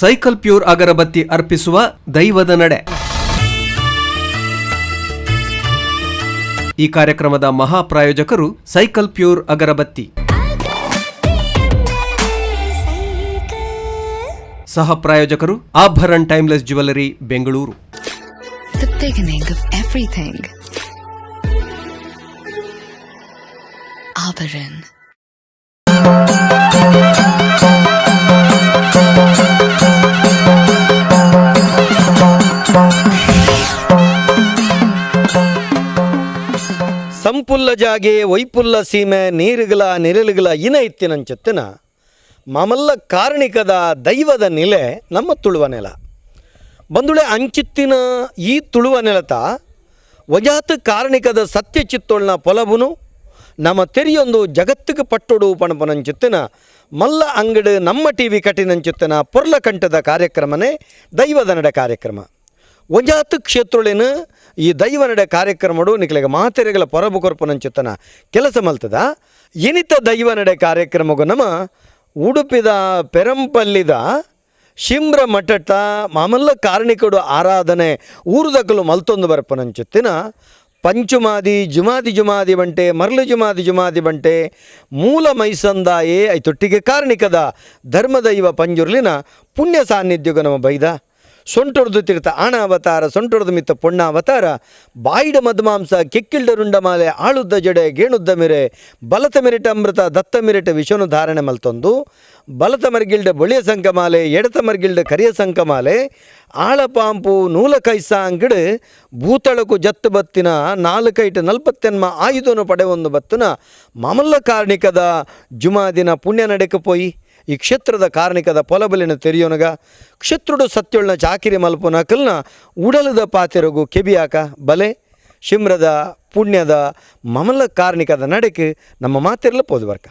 Cycle pure ಅಗರಬತ್ತಿ ಅರ್ಪಿಸುವ ದೈವದ ನಡೆ. ಈ ಕಾರ್ಯಕ್ರಮದ ಮಹಾ ಪ್ರಾಯೋಜಕರು ಸೈಕಲ್ ಪ್ಯೂರ್ ಅಗರಬತ್ತಿ. ಸಹ ಪ್ರಾಯೋಜಕರು Abharan timeless jewellery Bengaluru. The ಸಂಪುಲ್ಲ ಜಾಗೆ ವೈಪುಲ್ಲ ಸೀಮೆ, ನೀರುಗಳ ನಿರಳುಗಳ ಇನ ಇತ್ತಿನಂಚತ್ತಿನ ಮಾಮಲ್ಲ ಕಾರಣಿಕದ ದೈವದ ನೆಲೆ ನಮ್ಮ ತುಳುವ ನೆಲ. ಬಂದುಳೆ ಅಂಚಿತ್ತಿನ ಈ ತುಳುವ ನೆಲತ ವಜಾತ್ ಕಾರಣಿಕದ ಸತ್ಯ ಚಿತ್ತೋಳ್ನ ಪೊಲಬುನು, ನಮ್ಮ ತೆರಿಯೊಂದು ಜಗತ್ತಿಗೆ ಪಟ್ಟೊಡು ಪಣಪನಂಚಿತ್ತಿನ ಮಲ್ಲ ಅಂಗಡಿ ನಮ್ಮ ಟಿ ವಿ ಕಟ್ಟಿನಂಚಿತ್ತಿನ ಪೊರ್ಲ ಕಂಠದ ಕಾರ್ಯಕ್ರಮನೇ ದೈವದ ನಡೆ ಕಾರ್ಯಕ್ರಮ. ವಜಾತ್ ಕ್ಷೇತ್ರಳೇನು ಈ ದೈವ ನಡೆ ಕಾರ್ಯಕ್ರಮಡು ನಿಕ್ಲೆಗ ಮಾತೆರೆಗಳ ಪೊರಬು ಕೊರ್ಪುನಂಚುತ್ತನ ಕೆಲಸ ಮಲ್ತದ. ಇನಿತ ದೈವ ನಡೆ ಕಾರ್ಯಕ್ರಮಗು ನಮ್ಮ ಉಡುಪಿದ ಪೆರಂಪಲ್ಲಿದ ಶಿಮ್ರ ಮಠಟ ಮಾಮಲ್ಲ ಕಾರಣಿಕಡು ಆರಾಧನೆ ಊರುದಕಲು ಮಲ್ತೊಂದು ಬರ್ಪನಂಚುತ್ತಿನ ಪಂಚುಮಾದಿ ಜುಮಾದಿ ಜುಮಾದಿ ಬಂಟೆ ಮರಳು ಜುಮಾದಿ ಜುಮಾದಿ ಬಂಟೆ, ಮೂಲ ಮೈಸಂದಾಯೇ ಐತೊಟ್ಟಿಗೆ ಕಾರಣಿಕದ ಧರ್ಮದೈವ ಪಂಜುರ್ಲಿನ ಪುಣ್ಯ ಸಾನ್ನಿಧ್ಯಗ ನಮ್ಮ ಬೈದ. ಸೊಂಟೊಡ್ದು ತೀರ್ಥ ಆಣ ಅವತಾರ, ಸೊಂಟೊಡ್ದು ಮಿತ್ತ ಪೊಣ್ಣ ಅವತಾರ. ಬಾಯಿಡ ಮದ್ಮಾಂಸ ಕೆಕ್ಕಿಲ್ಡ ಮಾಲೆ, ಆಳುದ್ದ ಜಡೆ, ಗೇಣುದ್ದ ಮಿರೆ, ಬಲತ ಮಿರಿಟ ಅಮೃತ, ದತ್ತ ಮಿರಿಟ ವಿಷನು ಧಾರಣೆ ಮಲ್ತೊಂದು. ಬಲತ ಮರ್ಗಿಲ್ಡ ಬೊಳಿಯ ಸಂಕಮಾಲೆ ಎಡತ ಮರ್ಗಿಲ್ಡ ಕರಿಯ ಸಂಕಮಾಲೆ ಆಳಪಾಂಪು ನೂಲ ಕೈಸ ಅಂಗಡ್, ಭೂತಳಕು ಜತ್ತು ಬತ್ತಿನ, ನಾಲ್ಕೈಟ ನಲ್ಪತ್ತೆನ್ಮ ಆಯುಧನು ಪಡೆವೊಂದು ಬತ್ತುನ, ಮಾಮಲ್ಲ ಕಾರ್ಣಿಕದ ಜುಮಾದಿನ ಪುಣ್ಯ ನಡೆಕ ಪೋಯಿ. ಈ ಕ್ಷೇತ್ರದ ಕಾರಣಿಕದ ಪೊಲಬಲಿನ ತೆರೆಯೋನಗ, ಕ್ಷೇತ್ರುಡು ಸತ್ಯೊಳ್ನ ಚಾಕಿರಿ ಮಲ್ಪುನ ಕಲ್ನ ಉಡಲದ ಪಾತೆರಗು ಕೆಬಿಯಾಕ ಬಲೆ, ಶಿಮ್ರದ ಪುಣ್ಯದ ಮಮಲ ಕಾರ್ಣಿಕದ ನಡೆಕೆ ನಮ್ಮ ಮಾತೆರ್ಲ ಪೋದು ಬರ್ಕ.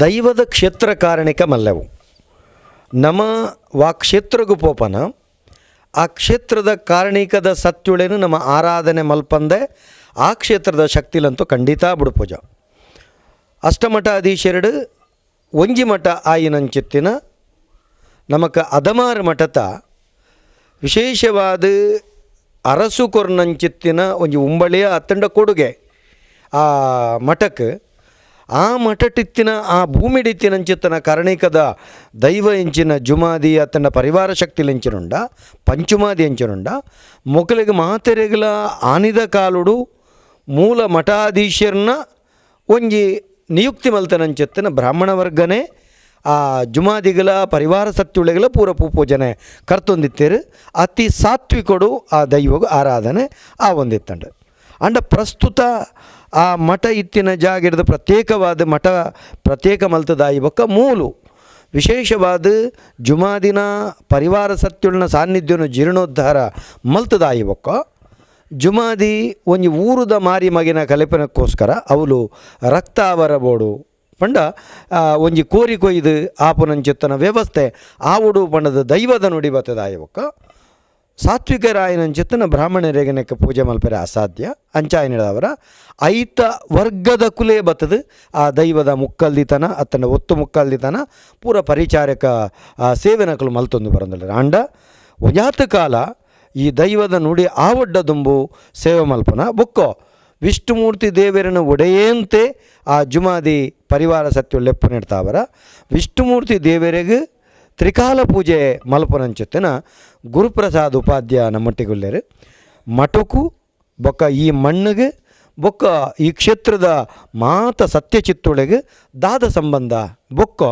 ದೈವದ ಕ್ಷೇತ್ರ ಕಾರಣಿಕ ಮಲ್ಲವು. ನಮ್ಮ ವಾ ಕ್ಷೇತ್ರಗು ಪೋಪನ. ಆ ಕ್ಷೇತ್ರದ ಕಾರಣಿಕದ ಸತ್ಯುಳೇನು ನಮ್ಮ ಆರಾಧನೆ ಮಲ್ಪಂದೆ, ಆ ಕ್ಷೇತ್ರದ ಶಕ್ತಿಲಂತೂ ಖಂಡಿತ ಬಿಡ್ಪೂಜ. ಅಷ್ಟಮಠ ಅಧೀಶೆರಡು ಒಂಜಿ ಮಠ ಆಯಿನಂಚಿತ್ತಿನ, ನಮಕ ಅದಮಾರು ಮಠತ, ವಿಶೇಷವಾದ ಅರಸು ಕೊರ್ನಂಚಿತ್ತಿನ ಒಂಜಿ ಉಂಬಳಿಯ ಅತ್ತಂಡ ಕೊಡುಗೆ. ಆ ಮಠಕ್ಕೆ ಆ ಮಠಟಿತ್ತಿನ, ಆ ಭೂಮಿಡಿತ್ತಿನಂಚಿತ್ತನ ಕರ್ಣಿಕದ ದೈವ ಎಂಚಿನ ಜುಮಾದಿ ಅತನ ಪರಿವಾರ ಶಕ್ತಿಲೆಂಚಿನುಂಡ ಪಂಚುಮಾದಿ ಎಂಚಿನುಂಡ ಮೊಕಲಿಗೆ ಮಾತೆರೆಗಲ ಆನಿದ ಕಾಲುಡು ಮೂಲ ಮಠಾಧೀಶರನ್ನ ಒಂಜಿ ನಿಯುಕ್ತಿ ಮಲ್ತನಂಚಿತ್ತಿನ ಬ್ರಾಹ್ಮಣ ವರ್ಗನೇ ಆ ಜುಮಾದಿಗಳ ಪರಿವಾರ ಸತ್ಯುಳೆಗಳ ಪೂರ ಪೂಜನೆ ಕರ್ತೊಂದಿತ್ತೇರು, ಅತಿ ಸಾತ್ವಿಕೊಡು ಆ ದೈವಗ ಆರಾಧನೆ ಆ ಒಂದಿತ್ತಂಡ. ಅಂಡ ಪ್ರಸ್ತುತ ಆ ಮಠ ಇತ್ತಿನ ಜಾಗಿಡದ ಪ್ರತ್ಯೇಕವಾದ ಮಠ, ಪ್ರತ್ಯೇಕ ಮಲ್ತದಾಯಿ ಬೊಕ್ಕ ಮೂಲು. ವಿಶೇಷವಾದ ಜುಮಾದಿನ ಪರಿವಾರ ಸತ್ಯುಳ್ನ ಸಾನ್ನಿಧ್ಯನ ಜೀರ್ಣೋದ್ಧಾರ ಮಲ್ತದಾಯಿ ಬೊಕ್ಕ ಜುಮಾದಿ ಒಂಜಿ ಊರುದ ಮಾರಿ ಮಗಿನ ಕಲ್ಪನಕ್ಕೋಸ್ಕರ ಅವಳು ರಕ್ತ ಬೋಡು. ಪಂಡ ಒಂಜಿ ಕೋರಿ ಕೊಯ್ದು ಆಪುನಂಚಿತ್ತನ ವ್ಯವಸ್ಥೆ ಆವುಡು ಪಂಡದ ದೈವದ ನುಡಿ ಬತ್ತದಾಯ ಬೊಕ್ಕ ಜೊತನ ಬ್ರಾಹ್ಮಣರೇಗನಕ್ಕೆ ಪೂಜೆ ಮಲ್ಪರೆ ಅಸಾಧ್ಯ. ಅಂಚಾಯನದವರ ಐತ ವರ್ಗದ ಕುಲೇ ಬತ್ತದು, ಆ ದೈವದ ಮುಕ್ಕಲ್ದಿತನ, ಅತ್ತನ ಒತ್ತು ಮುಕ್ಕಲ್ದಿತನ, ಪೂರ ಪರಿಚಾರಕ ಸೇವೆನಕಲು ಮಲ್ತೊಂದು ಬರಂದಲ್ಲ ಅಂಡ ಒಜಾತ ಕಾಲ ಈ ದೈವದ ನುಡಿ ಆವಡ್ಡ ದುಂಬು, ಸೇವೆ ಮಲ್ಪನ ಬುಕ್ಕೋ. ವಿಷ್ಣುಮೂರ್ತಿ ದೇವರನ್ನು ಒಡೆಯಂತೆ, ಆ ಜುಮಾದಿ ಪರಿವಾರ ಸತ್ಯ ಲೆಪ್ಪು ನೀಡ್ತಾವರ ವಿಷ್ಣುಮೂರ್ತಿ ದೇವರಿಗೆ ತ್ರಿಕಾಲ ಪೂಜೆ ಮಲ್ಪನಂಚುತ್ತಿನ ಗುರುಪ್ರಸಾದ್ ಉಪಾಧ್ಯ ನಮ್ಮೊಟ್ಟಿಗುಲ್ಲೇರು ಮಟಕು ಬೊಕ್ಕ ಈ ಮಣ್ಣಿಗೆ ಬೊಕ್ಕ ಈ ಕ್ಷೇತ್ರದ ಮಾತ ಸತ್ಯ ಚಿತ್ತೊಳಗೆ ದಾದ ಸಂಬಂಧ ಬೊಕ್ಕ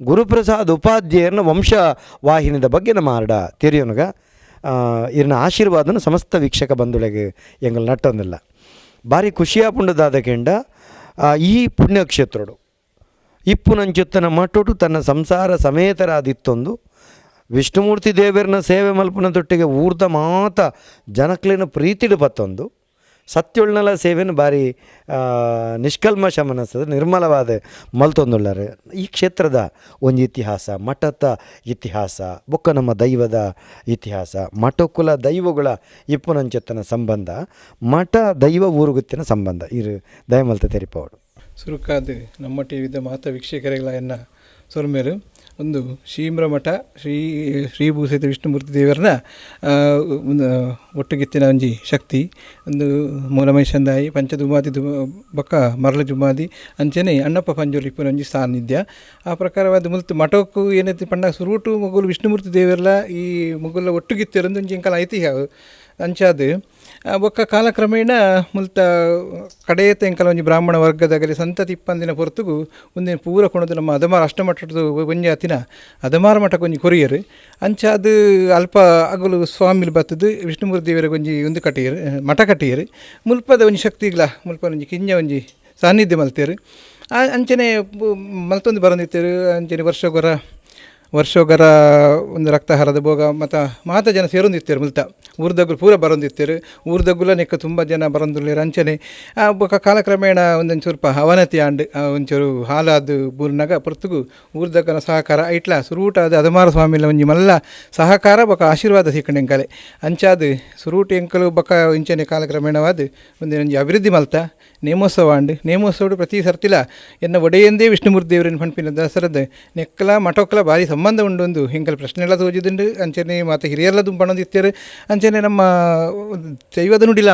ಗುರುಪ್ರಸಾದ್ ಉಪಾಧ್ಯಾಯನ ವಂಶವಾಹಿನಿದ ಬಗ್ಗೆ ನಮ್ಮ ಆರ್ಡ ತೆರೆಯೋನಗ ಇರ್ನ ಆಶೀರ್ವಾದನ ಸಮಸ್ತ ವೀಕ್ಷಕ ಬಂಧುಳಿಗೆ ಎಂಗಲ್ ನಟ್ಟೊಂದಿಲ್ಲ. ಭಾರಿ ಖುಷಿಯಾಪುಂಡದಾದ ಕೆಂಡ ಆ, ಈ ಪುಣ್ಯಕ್ಷೇತ್ರಡು. ಇಪ್ಪು ನಂಚುತ್ತನ ಮಟ್ಟೊಡು ತನ್ನ ಸಂಸಾರ ಸಮೇತರಾದಿತ್ತೊಂದು. ವಿಷ್ಣುಮೂರ್ತಿ ದೇವರನ್ನ ಸೇವೆ ಮಲ್ಪನ ತೊಟ್ಟಿಗೆ ಊರ್ದ ಮಾತ ಜನಕ್ಲಿನ ಪ್ರೀತಿಡು ಬತ್ತೊಂದು. ಸತ್ಯುಳ್ನಲ ಸೇವೆನ ಭಾರಿ ನಿಷ್ಕಲ್ಮಶ ಮನಸ್ಸದ ನಿರ್ಮಲವಾದ ಮಲ್ತೊಂದುಳ್ಳಾರೆ. ಈ ಕ್ಷೇತ್ರದ ಒಂದು ಇತಿಹಾಸ, ಮಠದ ಇತಿಹಾಸ, ಬೊಕ್ಕ ನಮ್ಮ ದೈವದ ಇತಿಹಾಸ, ಮಠಕುಲ ದೈವಗಳ ಇಪ್ಪುನಂಚೆತ್ತನ ಸಂಬಂಧ, ಮಠ ದೈವ ಊರುಗುತ್ತಿನ ಸಂಬಂಧ. ಇರು ದಯಮಲ್ತ ತೆರಿಪವಡು ಸುರುಕಾದ ನಮ್ಮ ಟಿವಿದ ಮಾತ ವೀಕ್ಷಕರಿಗಳ ಎನ್ನ ಸೊರ್ಮೇರು ಒಂದು ಶ್ರೀಮ್ರ ಮಠ ಶ್ರೀ ಶ್ರೀ ಭೂಸೇತ ವಿಷ್ಣುಮೂರ್ತಿ ದೇವರನ್ನ ಒಂದು, ಒಟ್ಟುಗಿತ್ತಿನ ಒಂಜಿ ಶಕ್ತಿ. ಒಂದು ಮೂಲಮೈಶಂದಾಯಿ ಪಂಚದುಮಾದಿ ದು ಬೊಕ್ಕ ಮರಳ ಜುಮಾದಿ ಅಂಚನೆ ಅಣ್ಣಪ್ಪ ಪಂಜೋಲಿ ಇಪ್ಪನ ಒಂಜಿ ಸಾನ್ನಿಧ್ಯ ಆ ಪ್ರಕಾರವಾದ ಮುಲ್ತು ಮಠಕ್ಕೂ ಏನೈತಿ ಪಂಡ ಸುರುಟು ಮಗುಲು ವಿಷ್ಣುಮೂರ್ತಿ ದೇವರಲ್ಲ ಈ ಮಗುಲ ಒಟ್ಟುಗಿತ್ತಿರಂದು ಒಂಜಿ ಎಂಕಲ ಐತಿಹ್ಯ. ಅಂಚಾದ ಬೊಕ್ಕ ಕಾಲಕ್ರಮೇಣ ಮುಲ್ತ ಕಡೆಯತ ತೆಂಕಲ ಒಂಜಿ ಬ್ರಾಹ್ಮಣ ವರ್ಗದಾಗಲಿ ಸಂತತಿ ಇಪ್ಪಂದಿನ ಪೊರ್ತುಗು ಒಂದಿನ ಪೂರ ಕೊಣದು ನಮ್ಮ ಅದಮಾರ ಅಷ್ಟಮಠದ ಒಂಜಿ ಆತಿನ ಅದಮಾರ ಮಠಕ್ಕೆ ಒಂಜಿ ಅಂಚ ಅದು ಅಲ್ಪ ಅಗಲು ಸ್ವಾಮಿಲ್ ಬತ್ತದು, ವಿಷ್ಣುಮೂರ್ತಿ ದೇವರ ಒಂಜಿ ಒಂದು ಕಟ್ಟಿಯರು ಮಠ ಕಟ್ಟಿಯರು. ಮುಲ್ಪದ ಒಂಜಿ ಶಕ್ತಿಗ್ಲ ಮುಲ್ಪ ಒಂಜಿ ಕಿಂಜ ಒಂಜಿ ಸಾನ್ನಿಧ್ಯ ಮಲ್ತೇರು. ಅಂಚನೆ ಮಲ್ತೊಂದು ಬರಂದಿತ್ತೇರು ಅಂಚನೆ ವರ್ಷಗೊರ ವರ್ಷೋಗರ ಒಂದು ರಕ್ತಹಾರದ ಭೋಗ ಮತ್ತು ಮಾತ ಜನ ಸೇರೊಂದಿತ್ತೇರು ಮುಲ್ತ. ಊರ್ದಗ್ಗುಲು ಪೂರ ಬರೊಂದಿತ್ತೇರು. ಊರ್ದಗ್ಗುಲ ನೆಕ್ಕ ತುಂಬ ಜನ ಬರೊಂದುಲ್ಲೇರು ಅಂಚನೆ ಆ ಬೊಕ ಕಾಲಕ್ರಮೇಣ ಒಂದೊಂದು ಸ್ವಲ್ಪ ಅವನತಿ ಆಂಡ್ ಒಂಚೂರು ಹಾಲಾದ ಬೂರ್ನಾಗ ಪೊರ್ತುಗು ಊರ್ದಗ್ಗನ ಸಹಕಾರ ಐಟ್ಲ ಅದು ಅದಮಾರ ಸ್ವಾಮಿಲ ಒಂಜಿ ಮಲ್ಲ ಸಹಕಾರ, ಬೊಕ ಆಶೀರ್ವಾದ ಸಿಕ್ಕಣೆಂಕಲೆ ಅಂಚಾದ ಸುರೂಟ ಎಂಕಲು ಬೊಕ ಇಂಚನೆ ಕಾಲಕ್ರಮೇಣವಾದ ಒಂದು ಅಭಿವೃದ್ಧಿ ಮಲ್ತ. ನೇಮೋತ್ಸವ ಅಂಡ್ ನೇಮೋತ್ಸವ ಪ್ರತಿ ಸರ್ತಿಲ ಎನ್ನ ಒಡೆಯಂದೇ ವಿಷ್ಣುಮೂರ್ತಿ ದೇವರನ್ನು ಪಂಪಿನ ದಸರದ ನೆಕ್ಕಲ, ಮಠಕ್ಕಲ ಭಾರಿ ಸಂಬಂಧ ಉಂಡೊಂದು. ಹಿಂಕಲ್ ಪ್ರಶ್ನೆ ಎಲ್ಲ ತೋಜಿದುಂಡು ಅಂಚನೆ ಮಾತು ಹಿರಿಯರೆಲ್ಲ ದುಂಬಣದಿತ್ತೇರು ಅಂಚನೆ ನಮ್ಮ ದೈವದ ನುಡಿಲ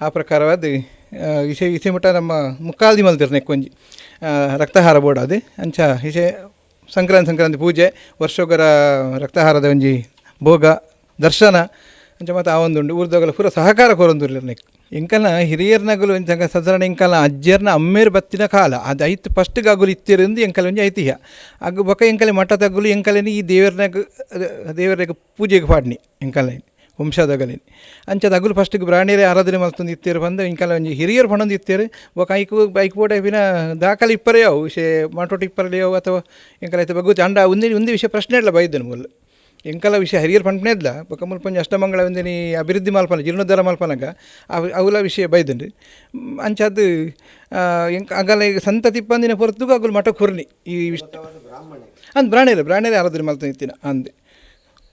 ಆ ಪ್ರಕಾರವಾದ ಇಸೆ ಇಸೆ ಮಠ ನಮ್ಮ ಮುಕ್ಕಾಲ್ದಿ ಮಲ್ದಿರ್ ನೆಕ್ಕೊಂಜಿ. ರಕ್ತಹಾರ ಬೋರ್ಡ್ ಅದು ಅಂಚ ಇಸೆ ಸಂಕ್ರಾಂತಿ ಸಂಕ್ರಾಂತಿ ಪೂಜೆ, ವರ್ಷೋಗರ ರಕ್ತಹಾರದ ಒಂಜಿ ಭೋಗ, ದರ್ಶನ. ಅಂಚ ಮತ್ತು ಆ ಒಂದುಂಡು. ಊರ್ದೋಗಲ ಪೂರ ಸಹಕಾರ ನೆಕ್. ಇಂಕಲ್ನ ಹಿರಿಯರ್ನಗಲು ಒಂಜ ಸಾಧಾರಣ ಇಂಕಲ್ನ ಅಜ್ಜರ್ನ ಅಮ್ಮೇರ್ ಬತ್ತಿನ ಕಾಲ. ಅದು ಐತ್ ಫಸ್ಟ್ ಅಗುಲು ಇತ್ತಿರಂದು ಎಂಕಲ್ ಒಂಜಿ ಐತಿಹ್ಯ. ಅಗ್ ಬೊಕ ಎಂಕಲೆ ಮಠ ತಗುಲು ಎಂಕಲೆನಿ ಈ ದೇವರನಾಗ ದೇವರ ಪೂಜೆಗೆ ಪಾಡ್ನಿ ಎಂಕಲೆನಿ ವಂಶದಗಲಿನ ಅಂಚದ ಅಗುಲು ಫಸ್ಟಿಗೆ ಬ್ರಾಣಿಯರೇ ಆರಾಧನೆ ಮಲ್ತೊಂದು ಇತ್ತೇರು ಬಂದು ಇಂಕಲ ಒಂಜಿ ಹಿರಿಯರು ಪಣೊಂದು ಇತ್ತೇರು. ಬೊಕ ಐಕು ಬೈಕ್ ಬೋಟ ಬಿನ ದಾಖಲೆ ಇಪ್ಪರೇ ಅವು ವಿಷಯ ಮಾಟೋಟ ಇಪ್ಪರಲಿ ಅವು ಅಥವಾ ಎಂಕಲ ಐತೆ ಬಗ್ಗುತ್ತೆ ಅಂಡ ಒಂದೇ ಒಂದೇ ವಿಷಯ ಪ್ರಶ್ನೆ ಇಲ್ಲ ಬೈದನು ಮುಲ್ಲ ಎಂಕಲ ವಿಷಯ ಹರಿಯರ್ ಪಂಪನೆ ಇದ್ಲ ಬೊಕ ಮುಲ್ಪಂಜಿ ಅಷ್ಟಮಂಗಳ ಒಂದಿನಿ ಅಭಿವೃದ್ಧಿ ಮಲ್ಪನ, ಜೀರ್ಣೋದ್ಧಾರ ಮಲ್ಪನಗ, ಅವು ಅವುಲ ವಿಷಯ ಬೈದನ್ರಿ. ಅಂಚಾದ ಎಂಕ, ಅಗಲ ಈಗ ಸಂತತಿ ಹೊರತುಗ ಅಗಲು ಮಠ ಕುರ್ನಿ ಈ ವಿಷ್ಣು ಅಂದ್ ಬ್ರಾಣೇರ ಬ್ರಾಣೇರ ಆರಾಧನೆ ಮಲ್ತ ಇತ್ತಿನ, ಅಂದೆ.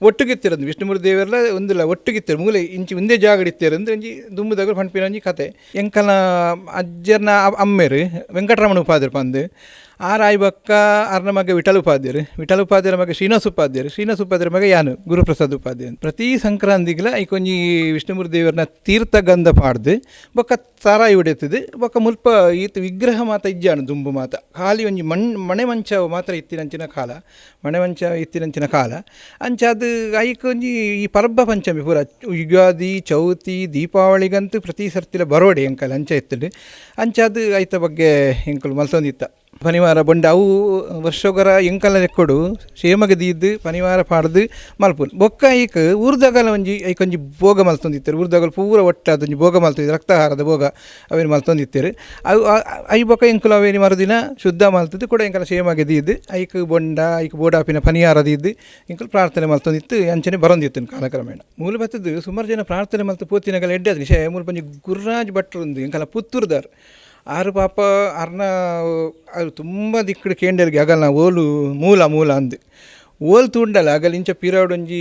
ಒಟ್ಟುಗಿತ್ತಿರೋದು ವಿಷ್ಣುಮೂರ್ತಿ ದೇವರೆಲ್ಲ ಒಂದಿಲ್ಲ ಒಟ್ಟುಗಿತ್ತಿರ ಮೂಲೆ ಇಂಚಿ ಒಂದೇ ಜಾಗ ಇತ್ತಿರು ಅಂದ್ರೆ ಒಂಜಿ ದುಂಬುದಾಗ ಪಂಪಿನ ಒಂಜಿ ಕತೆ. ಎಂಕಲ ಅಜ್ಜರ್ನ ಅಮ್ಮೇರಿ, ವೆಂಕಟರಮಣ ಉಪಾದ್ರಪ್ಪ ಪಂದು. ಆರ ಆಯ್ ಬಕ್ಕ ಅರ್ನ ಮಗ ವಿಠಲ ಉಪಾಧ್ಯಾಯರು, ವಿಠಲ ಉಪಾಧ್ಯಾಯರ ಮಗ ಶ್ರೀನಿವಾಸ ಉಪಾಧ್ಯಾಯರು, ಶ್ರೀನಿವಾಸ ಉಪಾಧ್ಯಾಯರ ಮಗ ಯಾನು? ಗುರುಪ್ರಸಾದ್ ಉಪಾಧ್ಯಾಯ ಪ್ರತಿ ಸಂಕ್ರಾಂತಿಗಳ ಐಕೊಂಜಿ ವಿಷ್ಣುಮೂರ್ತಿ ದೇವರನ್ನ ತೀರ್ಥಗಂಧ ಪಾಡ್ದು, ಬೊಕ್ಕ ತಾರಾಯಿ ಹೊಡೆತದು ಬೊಕ್ಕ ಮುಲ್ಪ ಈತ ವಿಗ್ರಹ ಮಾತ ಇಜ್ಜಾನು, ದುಂಬು ಮಾತ. ಖಾಲಿ ಒಂಜಿ ಮಣ್ ಮಣೆ ಮಂಚ ಮಾತ್ರ ಇತ್ತಿನಂಚಿನ ಕಾಲ ಮಣೆ ಮಂಚ ಇತ್ತಿನಂಚಿನ ಕಾಲ. ಅಂಚ ಅದು ಐಕೊಂಜಿ ಈ ಪರಬ್ಬ ಪಂಚಮಿ ಪೂರ, ಯುಗಾದಿ, ಚೌತಿ ದೀಪಾವಳಿಗಂತೂ ಪ್ರತಿ ಸರ್ತಿಲ ಬರೋಡೆ ಎಂಕಲ್ ಅಂಚ ಇತ್ತುಂಡು ಅಂಚ ಅದು ಐತ ಬಗ್ಗೆ ಎಂಕಲ್ ಮಲ್ಸೊಂದಿತ್ತ. ಪನಿವಾರ பொண்டு ಅವು ವರ್ಷೊಗರ ಎಂಕಲ ರೆಕ್ಕೊಡು ಕ್ಷೇಮಗೆ ದೀದ್ದು, ಪನಿವಾರ ಪಾಡ್ದು ಮಲ್ಪುಲ್ ಬೊಕ್ಕ ಐಕ್ ಊರ್ದಗಲ ಒಂಜಿ ಐಕೊಂಜಿ ಭೋಗ ಮಲ್ತೊಂದಿತ್ತೇರು. ಊರ್ದಗಲ ಪೂರ ಒಟ್ಟಾದೊಂಜಿ ಭೋಗ ಮಲ್ತಿದ್ರು ರಕ್ತಹಾರದ ಭೋಗ ಅವೇನು ಮಲ್ತೊಂದಿತ್ತೇರು. ಅವು ಐ ಬೊಕ್ಕ ಎಂಕುಲು ಅವೇನು ಮರುದಿನ ಶುದ್ಧ ಮಲ್ತದ್ದು ಕೂಡ ಎಂಕಲ ಕ್ಷೇಮಗೆ ದೀದ್ದು. ಐಕ್ ಬೊಂಡ ಐಕ್ ಬೋಡಾಪಿನ ಪನಿಯಾರ ದೀದ್ದು, ಎಂಕಲ್ ಪ್ರಾರ್ಥನೆ ಮಲ್ತೊಂದಿತ್ತು, ಅಂಚನೆ ಬರೊಂದಿತ್ತು ಕಾಲಕ್ರಮೇಣ. ಮೂಲ ಬತ್ತದು ಸುಮಾರು ಜನ ಪ್ರಾರ್ಥನೆ ಮಲ್ತು ಎಡ್ಡೆ ವಿಷಯ ಮೂಲ ಪಂಜಿ ಗುರುರಾಜ್ ಭಟ್ರು ಒಂದು ಎಂಕಲ ಪುತ್ತೂರ್ದಾರ್. ಆರು ಪಾಪ ಅರ್ನ, ಅದು ತುಂಬ ದಿಕ್ಕಡು ಕೇಂಡಲ್ಗೆ ಆಗಲ್ಲ, ಓಲು ಮೂಲ ಮೂಲ ಅಂದೆ. ಓಲ್ ತೂಂಡಲ್ಲ ಆಗಲ್ಲ ಇಂಚ ಪಿರಾಡ್ ಒಂಜಿ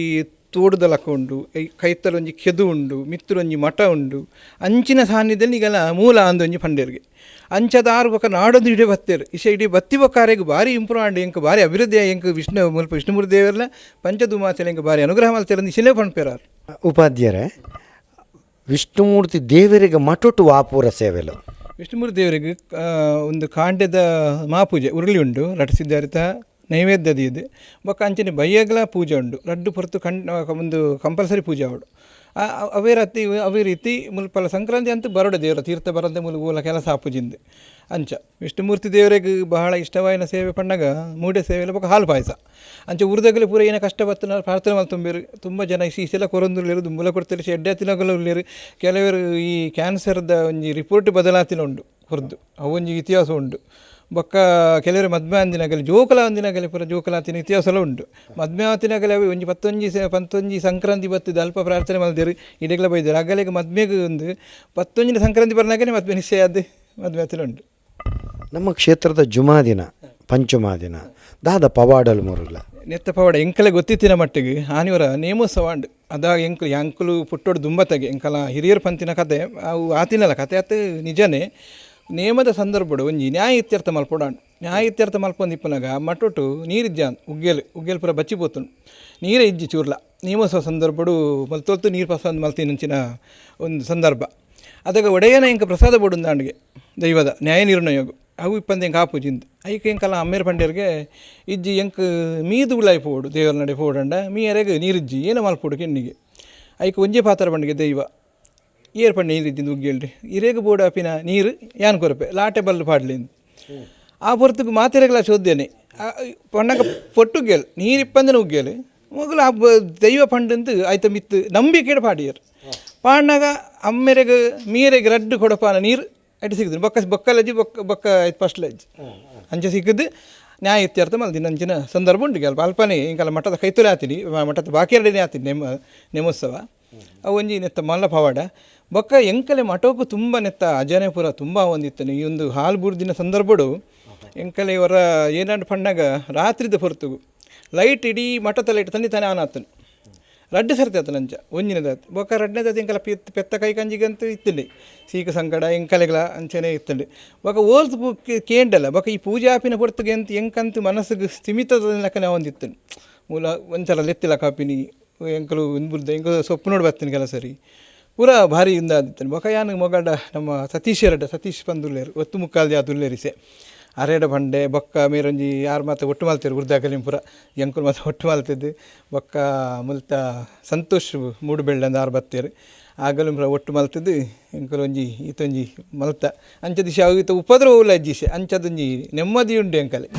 ತೋಡುದಲಕ್ಕ ಉಂಡು, ಐ ಕೈತಲ್ ಒಂಜಿ ಕೆದು ಉಂಡು ಮಿತ್ರ ಒಂಜಿ ಮಠ ಉಂಡು, ಅಂಚಿನ ಸಾನ್ನಿಧ್ಯದಲ್ಲಿ ಈಗಲ್ಲ ಮೂಲ ಅಂದು ಒಂಜಿ ಪಂಡೇರ್ಗೆ ಅಂಚದ ಆರು ಬೊಕ ನಾಡೊಂದು ಇಡೀ ಬತ್ತೇರು ಇಶ ಇಡೀ ಬತ್ತಿ ಬೊಕ್ಕಾರೆಗೆ ಭಾರಿ ಇಂಪ್ರೂವ್ ಆಂಡ್ ಎಂಕ್, ಭಾರಿ ಅಭಿವೃದ್ಧಿ ಎಂಕ್ ವಿಷ್ಣು ಮುಲ್ಪ ವಿಷ್ಣುಮೂರ್ತಿ ದೇವರಲ್ಲ ಪಂಚದುಮಾಸಲೆ ಎಂಕ್ ಭಾರಿ ಅನುಗ್ರಹ ಮಾಲ್ತೇರ ಇಶಲೇ ಪಣ್ಪೇರಾರು. ಉಪಾಧ್ಯಾಯರೇ ವಿಷ್ಣುಮೂರ್ತಿ ದೇವರಿಗೆ ಮಟೊಟ್ಟು ವಾಪೂರ ಸೇವೆಲು. ವಿಷ್ಣುಮೂರ್ತಿ ದೇವರಿಗೆ ಒಂದು ಕಾಂಡ್ಯದ ಮಾಪೂಜೆ ಉರುಳಿ ಉಂಡು ರಟಸಿದ್ಧಾರಿತ ನೈವೇದ್ಯದ ಇದೆ. ಬೊಕ್ಕ ಅಂಚನೆ ಬಯ್ಯಗ್ಲ ಪೂಜೆ ಉಂಡು. ರಡ್ಡು ಪೊರ್ತು ಕಂಡ್ ಒಂದು ಕಂಪಲ್ಸರಿ ಪೂಜೆ ಆ- ಅವೇ ರೀತಿ ಅವೇ ರೀತಿ ಮುಲ್ಪಲ ಸಂಕ್ರಾಂತಿ ಅಂತೂ ಬರೋಡೆ ದೇವರ, ತೀರ್ಥ ಬರಂದೆ ಮುಲ್ ಕೆಲಸ ಆಪುಜಿಂದೆ ಅಂಚ, ವಿಷ್ಣುಮೂರ್ತಿ ದೇವರಿಗೆ ಬಹಳ ಇಷ್ಟವಾಯಿನ ಸೇವೆ ಪಣ್ಣಗ, ಮೂಡೆ ಸೇವೆ ಬಗ್ಗೆ ಹಾಲು ಪಾಯಸ. ಅಂಚ ಉರ್ದಾಗಲೇ ಪೂರ ಏನೇ ಕಷ್ಟ ಬತ್ತು ನಾವು ಪ್ರಾರ್ಥನೆ ಮಾಡಿ ತುಂಬಿರು, ತುಂಬ ಜನ ಸೀಸೆಲ್ಲ ಕೊರೊಂದುಲ್ಲೇರು ಮೂಲ ಕೊಡ್ತಾರೆ ಎಡ್ಡೆ ತಿನ್ನಗಲ ಉಳ್ಳೇರು ಕೆಲವರು ಈ ಕ್ಯಾನ್ಸರ್ದ ಒಂದು ರಿಪೋರ್ಟ್ ಬದಲಾತಿನ ಉಂಡು ಹೊರದು ಅವೊಂದು ಇತಿಹಾಸ ಉಂಡು. ಬೊಕ್ಕ ಕೆಲವರು ಮದ್ಮೆ ಅಂದಿನಗಲಿ ಜೋಕಲ ಅಂದಿನಗಲಿ ಪೂರ ಜೋಕಲ ಅಂತಿನ ಇತಿಹಾಸಲ ಉಂಟು. ಮದ್ಮೆ ಆತಿನಗಲಿ ಅವು ಒಂಜಿ ಪತ್ತೊಂಜಿ ಸ- ಪತ್ತೊಂಜಿ ಸಂಕ್ರಾಂತಿ ಬತ್ತಿದ್ದು ಅಲ್ಪ ಪ್ರಾರ್ಥನೆ ಮಾಡಿದ್ರು ಇಡಗಲ ಬೈದರು ಅಗಲಿಗೆ ಮದ್ಮೆಗೆ ಒಂದು ಪತ್ತೊಂಜಿನ ಸಂಕ್ರಾಂತಿ ಬರ್ನಾಗನೇ ಮದ್ಮೆ ನಿಶ್ಚಯ ಅದು ಮದ್ಮೆ ಆತಿನ ಉಂಟು. ನಮ್ಮ ಕ್ಷೇತ್ರದ ಜುಮಾ ದಿನ ಪಂಚಮಾ ದಿನ ದಾದ ಪವಾಡಲು ಮೂರಲ್ಲ ನೆತ್ತ ಪವಾಡ ಎಂಕಲೆ ಗೊತ್ತಿತ್ತಿನ ಮಟ್ಟಿಗೆ ಆನಿವರ ನೇಮೋತ್ಸವ ಸವಾಂಡ್ ಅದಾಗ ಎಂಕಲು ಎಂಕಲು ಪುಟ್ಟೋಡು ದುಂಬತಗೆ ಎಂಕಲ ಹಿರಿಯರ ಪಂತಿನ ಕತೆ ಅವು ಆತಿನಲ್ಲ ಕತೆ ಆತ ನಿಜನೇ. ನೇಮದ ಸಂದರ್ಭಡು ಒಂಜಿ ನ್ಯಾಯ ಇತ್ಯರ್ಥ ಮಲ್ಪೊಡಾಂಡು ನ್ಯಾಯ ಇತ್ಯರ್ಥ ಮಲ್ಪೊಂದು ಇಪ್ಪನಾಗ ಮಟ್ಟೊಟ್ಟು ನೀರಿಜ್ಜಾನ್, ಉಗ್ಗೇಲು, ಉಗ್ಗೇಲ್ ಪೂರ ಬಚ್ಚಿ ಪೋತುಂಡು. ನೀರೇ ಇಜ್ಜಿ ಚೂರ್ಲ. ನೇಮಸ ಸಂದರ್ಭಡು ಮಲ್ತೊಲ್ತು ನೀರು ಪಸಂದ್ ಮಲ್ತಿನಂಚಿನ ಒಂದು ಸಂದರ್ಭ. ಅದಾಗ ಒಡೆಯನ ಎಂಕ ಪ್ರಸಾದ ಬೋಡುಂದಾಂಡಿಗೆ ದೈವದ ನ್ಯಾಯ ನಿರ್ಣಯೋಗ. ಅವು ಇಪ್ಪಂದು ಎಂಕ ಆಪುಜಿಂದು ಐಕ ಎಂಕಲ್ಲ ಅಮ್ಮೇರ್ ಇಜ್ಜಿ ಎಂಕ್ ಮೀದು ಉಳಾಯಿ ಪೋಡು, ದೇವರ ನಡೆ ಪೋಡಂಡ. ಮೀಯರೆಗೆ ನೀರಿಜ್ಜಿ, ಏನು ಮಲ್ಪೋಡು ಕೆಣ್ಣಿಗೆ ಐಕ ಒಂಜೆ ಪಾತ್ರ ಬಂಡಿಗೆ ದೈವ. ಏರ್ ಪಂಡ ಇದ್ದಿದ್ದು ಉಗ್ಗೇಳ್ರಿ ಇರೇಗ ಆಫಿನ ನೀರು ಯಾನ್ ಕೊರಪೆ, ಲಾಟೆ ಬಲ್ಲು ಪಾಡ್ಲಿಂದು ಆ ಹೊರತುಗು ಮಾತೆರೆಗಳ ಚೋದ್ಯನೆ ಪಣ್ಣಗ ಪೊಟ್ಟುಗೇಲ್ ನೀರು ಇಪ್ಪಂದನ ಉಗ್ಗೇಲೆ ಮೊಗಲು ಆ ದೈವ ಪಂಡಂದು ಆಯ್ತ ಮಿತ್ತು ನಂಬಿಕೆ ಪಾಡಿಯರು. ಪಾಡ್ನಾಗ ಅಮ್ಮೆರೆಗೆ, ಮೀರೆಗೆ ರಡ್ಡು ಕೊಡಪಾನ ನೀರು ಅಟ್ಟು ಸಿಗುದು ಬೊಕ್ಕ ಬೊಕ್ಕಲಜ್ಜಿ ಬೊಕ್ಕ ಬೊಕ್ಕ ಫಸ್ಟ್ ಲಜ್ಜಿ. ಅಂಚೆ ಸಿಕ್ಕದ್ದು ನ್ಯಾಯ ಇತ್ಯರ್ಥ ಮಲ್ದಿನ ಅಂಚಿನ ಸಂದರ್ಭ ಉಂಟು ಅಲ್ಪ ಅಲ್ಪನೇ ಇಂಕಲ್ಲ ಮಠದ ಕೈತೊಲೆ ಆತೀನಿ ಮಠದ ಬಾಕಿ ಎರಡನೇ ಆತೀನಿ ನೆಮ್ಮ ನೆಮೋತ್ಸವ. ಅವು ಒಂಜಿ ನೆತ್ತ ಮಲ್ಲ ಪವಾಡ. ಬೊಕ್ಕ ಎಂಕಲೆ ಮಠಕ್ಕೂ ತುಂಬ ನೆತ್ತ ಅಜನೇಪುರ ತುಂಬ ಒಂದಿತ್ತು. ಈ ಒಂದು ಹಾಲು ಬುರ್ದಿನ ಸಂದರ್ಭಡು ಎಂಕಲೆ ಇವರ ಏನಾಡು ಪಣ್ಣಾಗ ರಾತ್ರಿದ ಹೊರತುಗು. ಲೈಟ್ ಇಡೀ ಮಠದ ಲೈಟ್ ತಂದು ತಾನೇ ಆನ್ ಆತನು ರಡ್ಡು ಸರ್ತಿ ಆತ ನಂಜ ಒಂಜಿನದಾತು ಬೊಕ್ಕ ರಡ್ಡನೇದಾತು ಎಂಕಲ ಪೆತ್ತ ಪೆತ್ತ ಕೈ ಕಂಜಿಗಂತೂ ಸೀಕ ಸಂಕಟ ಎಂಕಲೆಗಳ ಅಂಚನೆ ಇತ್ತಂಡೆ ಬೊಕ್ಕ ಓಲ್ತು ಪೂ ಕೇಂಡಲ್ಲ ಬೊಕ್ಕ ಈ ಪೂಜೆ ಆಪಿನ ಹೊರತುಗೆ ಅಂತ ಎಂಕಂತು ಮನಸ್ಸಿಗೆ ಸ್ಥಿಮಿತದ ಲೆಕ್ಕನೆ ಒಂದಿತ್ತನು. ಮೂಲ ಒಂದ್ಸಲ ಲೆತ್ತಿಲ್ಲ ಕಾಪಿನಿ, ಎಂಕಲು ಇಂಬುರ್ದ, ಎಂಕಲು ಸೊಪ್ಪು ನೋಡಿ ಬರ್ತೀನಿ ಕೆಲ ಸರಿ ಪೂರ ಭಾರಿ ಇಂದ ಆದಿತ್ತನು ಬೊಕ ಯಾನ ಮೊಗಡ ನಮ್ಮ ಸತೀಶ್ ಎರಡ ಸತೀಶ್ ಪಂದುಲ್ಲೇರು ಒತ್ತು ಮುಕ್ಕಾಲ್ದಿ ದುಲ್ಲೇರಿಸೆ ಅರೆಡ ಬಂಡೆ, ಬೊಕ್ಕ, ಮೇರೊಂಜಿ, ಯಾರು ಮಾತ್ರ ಒಟ್ಟು ಮಲ್ತೇರು ಉರ್ದ ಪೂರ. ಎಂಕುಲು ಮಾತ್ರ ಒಟ್ಟು ಮಾಲ್ತಿದ್ದು. ಬೊಕ್ಕ ಮುಲ್ತ ಸಂತೋಷ್ ಮೂಡು ಬೆಳ್ಳಂದ ಆರು ಬತ್ತೇರು. ಆಗಲು ಪೂರ ಒಟ್ಟು ಮಲ್ತಿದ್ದು. ಎಂಕುಲು ಒಂಜಿ, ಈತೊಂಜಿ ಮಲ್ತ. ಅಂಚ ಅವು ಇತ ಉಪದ್ರವ ಉಲ್ಲ ಅಂಚದೊಂಜಿ ನೆಮ್ಮದಿ ಉಂಡು ಎಂಕಲೆ.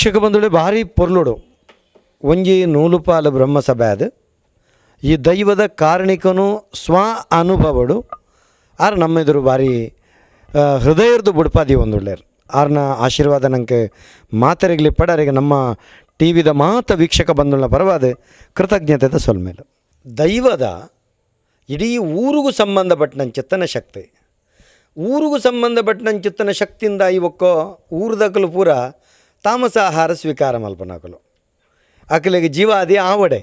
ವೀಕ್ಷಕ ಬಂಧುಳೆ ಭಾರಿ ಪೊರ್ಲುಡು. ಒಂಜಿ ನೂಲುಪಾಲ ಬ್ರಹ್ಮಸಭೆ ಈ ದೈವದ ಕಾರಣಿಕನು ಸ್ವ ಅನುಭವಡು. ಆರು ನಮ್ಮ ಎದುರು ಭಾರಿ ಹೃದಯದ್ದು ಬುಡ್ಪಾದಿ ಒಂದುಳ್ಳೇರು. ಆರ್ನ ಆಶೀರ್ವಾದ ನಂಗೆ ಮಾತರಿಗಲಿ ಪಡರಿಗೆ ನಮ್ಮ ಟಿ ವಿದ ಮಾತ ವೀಕ್ಷಕ ಬಂಧುಳ ಪರವಾದ ಕೃತಜ್ಞತೆದ ಸೊಲ್ಮೇಲು. ದೈವದ ಇಡೀ ಊರಿಗೂ ಚಿತ್ತನ ಶಕ್ತಿ. ಊರಿಗೂ ಚಿತ್ತನ ಶಕ್ತಿಯಿಂದ ಇವಕ್ಕೋ ಊರದಕ್ಕಲು ಪೂರ ತಾಮಸ ಆಹಾರ ಸ್ವೀಕಾರ ಮಲ್ಪನಕಲು. ಅಕಲಿಗೆ ಜೀವಾದಿ ಆವಡೆ.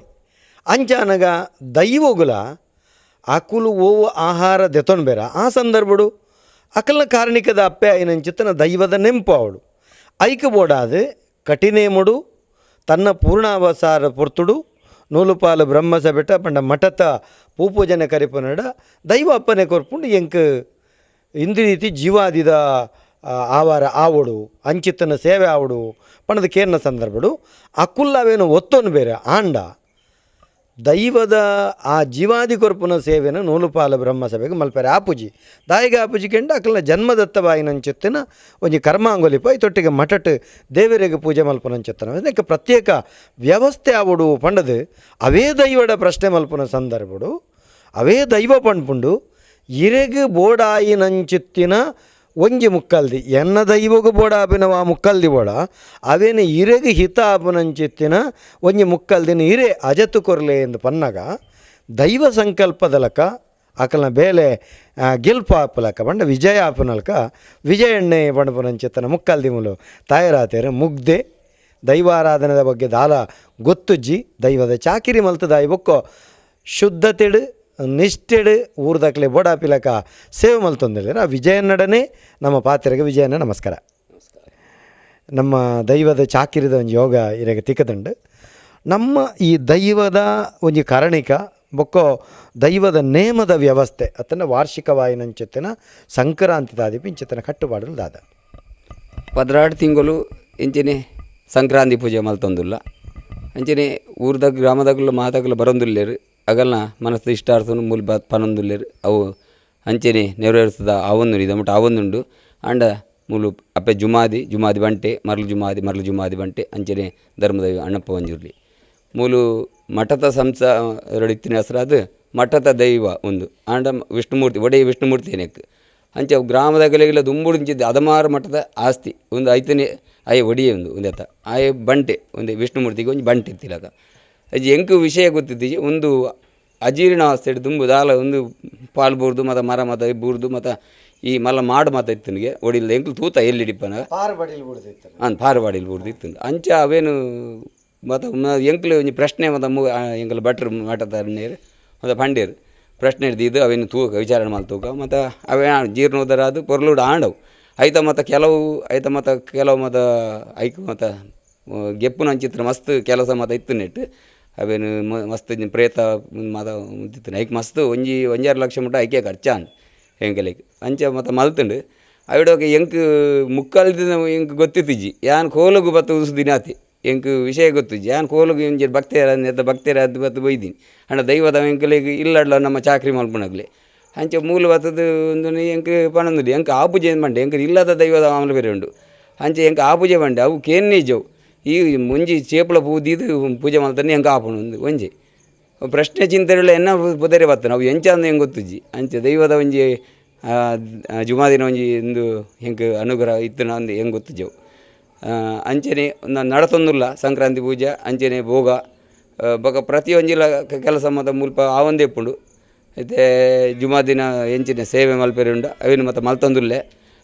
ಅಂಚಾನಗ ದೈವಗುಲ ಅಕುಲು ಓವು ಆಹಾರ ದೆತೊನ್ ಬೇರ. ಆ ಸಂದರ್ಭಡು ಅಕಲ್ನ ಕಾರಣಿಕದ ಅಪ್ಪೆ ಐನಂಚಿತ್ತನ ದೈವದ ನೆಂಪು ಅವಳು. ಐಕ ಬೋಡಾದು ಕಠಿಣೇಮುಡು ತನ್ನ ಪೂರ್ಣಾವಸಾರ ಪೊರ್ತುಡು ನೂಲುಪಾಲು ಬ್ರಹ್ಮಸಬೆಟ ಪಂಡ ಮಠತ ಪೂಪೂಜನೆ ಕರಿಪನಡ ದೈವ ಅಪ್ಪನೆ ಕೊರ್ಪುಂಡು ಎಂಕ್ ಇಂದ್ರೀತಿ ಜೀವಾದಿದ ಆವಾರ ಆವಡು, ಅಂಚಿತ್ತನ ಸೇವೆ ಆವಡು, ಪಣದ ಕೇರ್ನ ಸಂದರ್ಭಡು. ಅಕುಲ್ಲವೇನು ಒತ್ತೊಂದು ಬೇರೆ, ಆಂಡ. ದೈವದ ಆ ಜೀವಾದಿ ಕೊರ್ಪುನ ಸೇವೆನ ನೂಲುಪಾಲ ಬ್ರಹ್ಮಸಭೆಗೆ ಮಲ್ಪೆರೆ. ಆಪುಜಿ ದಾಯಿಗೆ ಆಪುಜಿ ಕೆಂಡ ಅಕಲ್ನ ಜನ್ಮದತ್ತವಾಯಿನಂಚಿತ್ತಿನ ಒಂಜಿ ಕರ್ಮಾಂಗೊಲಿಪ ತೊಟ್ಟಿಗೆ ಮಠಟ್ ದೇವರಿಗೆ ಪೂಜೆ ಮಲ್ಪನಂಚಿತ್ತನ. ಅದಕ್ಕೆ ಪ್ರತ್ಯೇಕ ವ್ಯವಸ್ಥೆ ಆವಡು ಪಂಡದು. ಅವೇ ದೈವಡ ಪ್ರಶ್ನೆ ಮಲ್ಪನ ಸಂದರ್ಭಡು. ಅವೇ ದೈವ ಪಂಡ್ಪುಂಡು ಇರೆಗ್ ಬೋಡಾಯಿನಂಚಿತ್ತಿನ ಒಂಜಿ ಮುಕ್ಕಲ್ದಿ, ಎನ್ನ ದೈವಗು ಬೋಡ ಅಭಿನವ ಮುಕ್ಕಲ್ದಿ ಬೋಡ, ಅವೇನು ಇರೆಗೆ ಹಿತ ಅಭಿನಂಚಿತ್ತಿನ ಒಂಜಿ ಮುಕ್ಕಲ್ದಿನ ಇರೆ ಅಜತು ಕೊರ್ಲೆ ಎಂದು ಪನ್ನಗ, ದೈವ ಸಂಕಲ್ಪದಲಕ ಆಕಲ್ನ ಬೇಲೆ ಗೆಲ್ಪ ಆಪಲಕ ಬಂಡ ವಿಜಯ ಆಪನಲ್ಕ ವಿಜಯಣ್ಣೆ ಪಂಡಪುನಂಚಿತ್ತನ ಮುಕ್ಕಲ್ದಿ ಮುಲು ತಾಯರಾತೇರು ಮುಗ್ದೆ ದೈವಾರಾಧನೆದ ಬಗ್ಗೆ ದಾಲ ಗೊತ್ತುಜ್ಜಿ, ದೈವದ ಚಾಕಿರಿ ಮಲ್ತದಾಯಿ ಬೊಕ್ಕೋ ಶುದ್ಧತೆಡು ನಿಷ್ಠೆಡು ಬೋಡ ಬೋಡಾಪಿಲಕ ಸೇವೆ ಮಲ್ತೊಂದಿಲ್ಲ ವಿಜಯನ್ನಡನೆ ನಮ್ಮ ಪಾತ್ರೆಗೆ ವಿಜಯನ ನಮಸ್ಕಾರ. ನಮ್ಮ ದೈವದ ಚಾಕಿರಿದ ಒಂದು ಯೋಗ ಇರಗೆ ತಿಕ್ಕದಂಡು. ನಮ್ಮ ಈ ದೈವದ ಒಂದು ಕಾರಣಿಕ, ಬೊಕ್ಕೋ ದೈವದ ನೇಮದ ವ್ಯವಸ್ಥೆ ಅತನ ವಾರ್ಷಿಕವಾಯಿನಂಚಿತ್ತಿನ ಸಂಕ್ರಾಂತಿ ದಾದಿ ಇಂಚೆತ್ತಿನ ಕಟ್ಟುಪಾಡಲು ದಾದ. ಪದ್ರಾಡು ತಿಂಗಳು ಇಂಚಿನ ಸಂಕ್ರಾಂತಿ ಪೂಜೆ ಮಲ್ತೊಂದುಲ್ಲ. ಅಂಚನೆ ಊರ್ದಾಗ ಗ್ರಾಮದಾಗಲು ಮಾತಾಗಲು ಬರೊಂದುಲ್ಲೇರು. ಅಗಲ್ನ ಮನಸ್ಸು ಇಷ್ಟಾರ್ಥನು ಮೂಲ ಬ ಪನೊಂದುಲ್ಲೆರ್ ಅವು ಅಂಚೆನೆ ನೆರವೇರಿಸದ ಆವೊಂದು ಇದೆ ಮುಟ್ಟ ಆವೊಂದುಂಡು. ಆಂಡ ಮೂಲು ಅಪ್ಪೆ ಜುಮಾದಿ ಜುಮಾದಿ ಬಂಟೆ ಮರಳು ಜುಮಾದಿ ಮರಳು ಜುಮಾದಿ ಬಂಟೆ ಅಂಚನೆ ಧರ್ಮದ ಅಣ್ಣಪ್ಪ ಒಂಜುರ್ಲಿ. ಮೂಲು ಮಠದ ಸಂಸ ಹೆಸರು ಹೆಸರಾದ ಮಠದ ದೈವ ಒಂದು. ಆಂಡ ವಿಷ್ಣುಮೂರ್ತಿ, ಒಡೆಯ ವಿಷ್ಣುಮೂರ್ತಿ ಏನಕ್ಕೆ ಅಂಚೆ ಅವು ದುಂಬುಡು ದುಂಬುಡಿಂಚಿದ್ದು ಅದಮಾರು ಮಠದ ಆಸ್ತಿ. ಒಂದು ಐತನೇ ಆಯೆ ಒಡಿಯೇ ಒಂದು ಒಂದೆತ್ತ ಆಯೆ ಬಂಟೆ, ಒಂದು ವಿಷ್ಣುಮೂರ್ತಿಗೆ ಒಂದು ಬಂಟೆ ಇತ್ತಿಲ್ಲ ಅಜ್ಜಿ ಎಂಕು ವಿಷಯ ಗೊತ್ತಿದ್ದು ಒಂದು ಅಜೀರ್ಣ ಅವಸ್ಥೆ ದುಂಬು ದಾಲ ಒಂದು ಪಾಲ್ ಬೂರ್ದು ಮತ್ತು ಮರ ಮತ ಬೂರ್ದು ಮತ್ತು ಈ ಮಲ್ಲ ಮಾಡು ಮಾತ ಇತ್ತನಿಗೆ. ಒಡಿಲ್ಲ ಎಂಕ್ಲು ತೂತ ಎಲ್ಲಿ ಹಿಡಿಪನ? ಹಾಂ ಪಾರವಾಡಿಲಿ ಬೂರ್ದು ಇತ್ತು ಅಂಚ ಅವೇನು ಮತ್ತು ಎಂಕ್ಲು ಒಂಜಿ ಪ್ರಶ್ನೆ ಮತ್ತು ಮು ಎಂಕಲ್ ಭಟ್ರು ಮಠದ ನೇರು ಮತ್ತು ಪಂಡೇರು ಪ್ರಶ್ನೆ ಹಿಡ್ದಿದ್ದು ಅವೇನು ತೂಕ ವಿಚಾರಣೆ ಮಾಡಿ ತೂಕ. ಮತ್ತು ಅವೇ ಜೀರ್ಣೋದ್ಧಾರ ಅದು ಪೊರ್ಲೂಡ ಆಂಡವು. ಐತ ಮತ್ತು ಕೆಲವು ಐತ ಮತ್ತು ಕೆಲವು ಮತ್ತು ಐಕ್ ಮತ್ತು ಗೆಪ್ಪುನ ಅಂಚಿತ್ರ ಮಸ್ತ್ ಕೆಲಸ ಮತ್ತು ಇತ್ತು ನೆಟ್ಟು ಅವೇನು ಮಸ್ತ್ ಪ್ರೇತ ಮದ ಇತ್ತು ಐಕ್ ಮಸ್ತ್ ಒಂಜಿ, ಒಂಜಾರು ಲಕ್ಷ ಮುಟ್ಟ ಐಕೆ ಖರ್ಚಾನ್ ಹೆಂಕಲಿಗೆ ಅಂಚ ಮತ್ತು ಮಲ್ತುಂಡು. ಅವಿಡೋಕೆ ಎಂಕ್ ಮುಕ್ಕಾಲ್ದಿನ ಎಂಕ್ ಗೊತ್ತಿತ್ತಿಜ್ಜಿ. ಯಾನ್ ಕೋಲಗು ಬತ್ತು ಉಸು ದಿನಾತಿ. ಎಂಕ್ ವಿಷಯ ಗೊತ್ತಿಜ್ಜಿ. ಯಾನ್ ಕೋಲಗು ಒಂಜಿ ಭಕ್ತೇರ ನೆತ್ತ ಭಕ್ತೇರ ಅದು ಬತ್ತು ಬೈದೀನಿ. ಅಣ್ಣ ದೈವದ ಎಂಕಲಿಗೆ ಇಲ್ಲಡ್ಲ ನಮ್ಮ ಚಾಕ್ರಿ ಮಲ್ಪಣಗ್ಲಿ. ಅಂಚ ಮೂಲ ಬತ್ತದು ಒಂದು ಎಂಕ್ ಪಣಂದುಡಿ ಎಂಕ್ ಆಪೂಜೆ ಮಂಡೆ ಎಂಕ್ ಇಲ್ಲದ ದೈವದ ಮಾಮಲು ಬೇರೆ ಉಂಡು. ಅಂಚೆ ಎಂಕ್ ಆಪೂಜೆ ಮಂಡೆ ಅವು ಕೇನ್ನೇಜವು ಈ ಮುಂಜಿ ಚೇಪಲ ಪೂದಿದು ಪೂಜೆ ಮಾಡ್ತಾನೆ ಎಂಕ ಆಪುಣು ಒಂದು ಒಂಜಿ ಪ್ರಶ್ನೆ ಚಿಂತನೆಗಳು ಎನ್ನ ಪುದರೆ ಬತ್ತ ನಾವು ಎಂಚ ಅಂದ ಹೆಂಗೆ ಗೊತ್ತುಜ್ಜಿ ಅಂಚೆ ದೈವದ ಒಂಜಿ ಆ, ಆ, ಜುಮಾದಿನ ಒಂಜಿ ಒಂದು ಹೆಂಗೆ ಅನುಗ್ರಹ ಇತ್ತು ಅಂದು ಹೆಂಗೆ ಗೊತ್ತುಜ್ಜವು ಅಂಚನೆ ನಡತೊಂದುಲ್ಲ ಸಂಕ್ರಾಂತಿ ಪೂಜೆ ಅಂಚನೆ ಭೋಗ ಆ, ಬೊಕ ಪ್ರತಿ ಒಂಜಿಲ ಕ- ಕೆಲಸ ಮತ ಮುಲ್ಪ ಆವೊಂದೇ ಇಪ್ಪುಂಡು అయితే ಜುಮಾ ದಿನ ಎಂಚಿನ ಸೇವೆ ಮಲ್ಪೆರೆ ಉಂಡು ಅವಿನ ಮತ್ತು ಮಲ್ತೊಂದುಲ್ಲೆ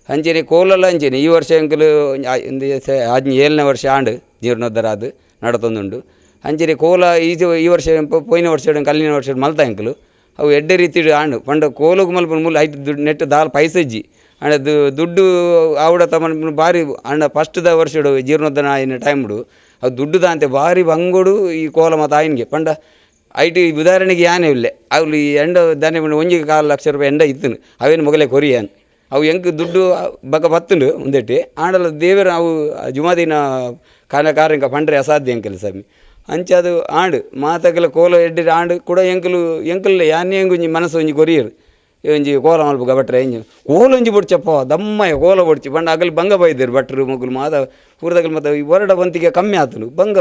ಅಂಚನೆ ಕೋಲಲ್ಲ ಅಂಚನೆ ಈ ವರ್ಷ ಎಂಕಲು ಒಂದು ಆಜ್ಞ ಏಳನೇ ವರ್ಷ ಆಂಡ್ ಜೀರ್ಣೋದ್ಧಾರ ಅದು ನಡತೊಂದುಂಡು ಅಂಚನೆ ಕೋಲ ಜ- ಈ ವರ್ಷ, ಪೋಯಿನ ವರ್ಷ ಕಲ್ಲಿನ ವರ್ಷ ಮಲ್ತ ಎಂಕಲು ಅವು ಎಡ್ಡೆ ರೀತಿ ಆಂಡು. ಪಂಡ ಕೋಲುಗು ಮಲ್ಪ ಮುಲ್ಲ ಐಟ್ ದುಡ್ಡು ನೆಟ್ಟು ದಾಲ್ ಪೈಸಜ್ಜಿ. ಅಂಡ ದುಡ್ಡು ಆವಡ ತಮ್ಮ ಭಾರಿ ಅಣ್ಣ ಫಸ್ಟ್ದ ವರ್ಷ ಜೀರ್ಣೋದ್ಧಾರ ಆಯ್ನ ಟೈಮ್ಡು. ಅವು ದುಡ್ಡು ದಾಂತೆ ಭಾರಿ ಬಂಗೋಡು ಈ ಕೋಲ ಮತ್ತು ಆಯ್ನಿಗೆ. ಪಂಡ ಐಟಿ ಉದಾಹರಣೆಗೆ ಯಾನೇ ಇಲ್ಲ. ಅವ್ಲು ಈ ಎಂಡ ದಾನೆ ಒಂಜಿ ಕಾಲು ಲಕ್ಷ ರೂಪಾಯಿ ಎಂಡ ಇತ್ತನು. ಅವೇನು ಮೊಗಲೇ ಕೊರಿಯಾನ್. ಅವು ಹೆಂಗೆ ದುಡ್ಡು ಬಕ ಬತ್ತುಂಡು ಒಂದೆಟ್ಟಿ. ಆಂಡಲ ದೇವರ ಅವು ಜುಮಾದಿನ ಕಾಲ ಕಾರ್ಯಂಕ ಪಂಡ್ರೆ ಅಸಾಧ್ಯ ಎಂಕಲ್ ಸ್ವಾಮಿ. ಅಂಚೆ ಅದು ಆಂಡು ಮಾತಕಲ ಕೋಲ ఎంకులు ಆಂಡು, ಕೂಡ ಎಂಕಲ್ ಯಾನೇ ಒಂಜಿ ಮನಸ್ಸು ಒಂಜಿ ಕೊರಿಯರು. ಒಂಜಿ ಕೋಲ ಮಲ್ಪ ಭಟ್ರೆ, ಎಂಜಿ, ಕೋಲ ಒಂಜಿ ಬೊಡ್ಚಪ್ಪ ದಮ್ಮಯ್ಯ ಕೋಲ ಬೊಡ್ಚಿ ಬಂಡ ಅಗಲ್ ಬಂಗ ಬೈದೇರು ಬಟ್ರು ಮಗುಲು ಮಾದ ಊರದಾಗಲ್ ಮತ್ತೆ ಹೊರಡ ಬಂತಿಗೆ ಕಮ್ಮಿ ಆತನು. ಬಂಗ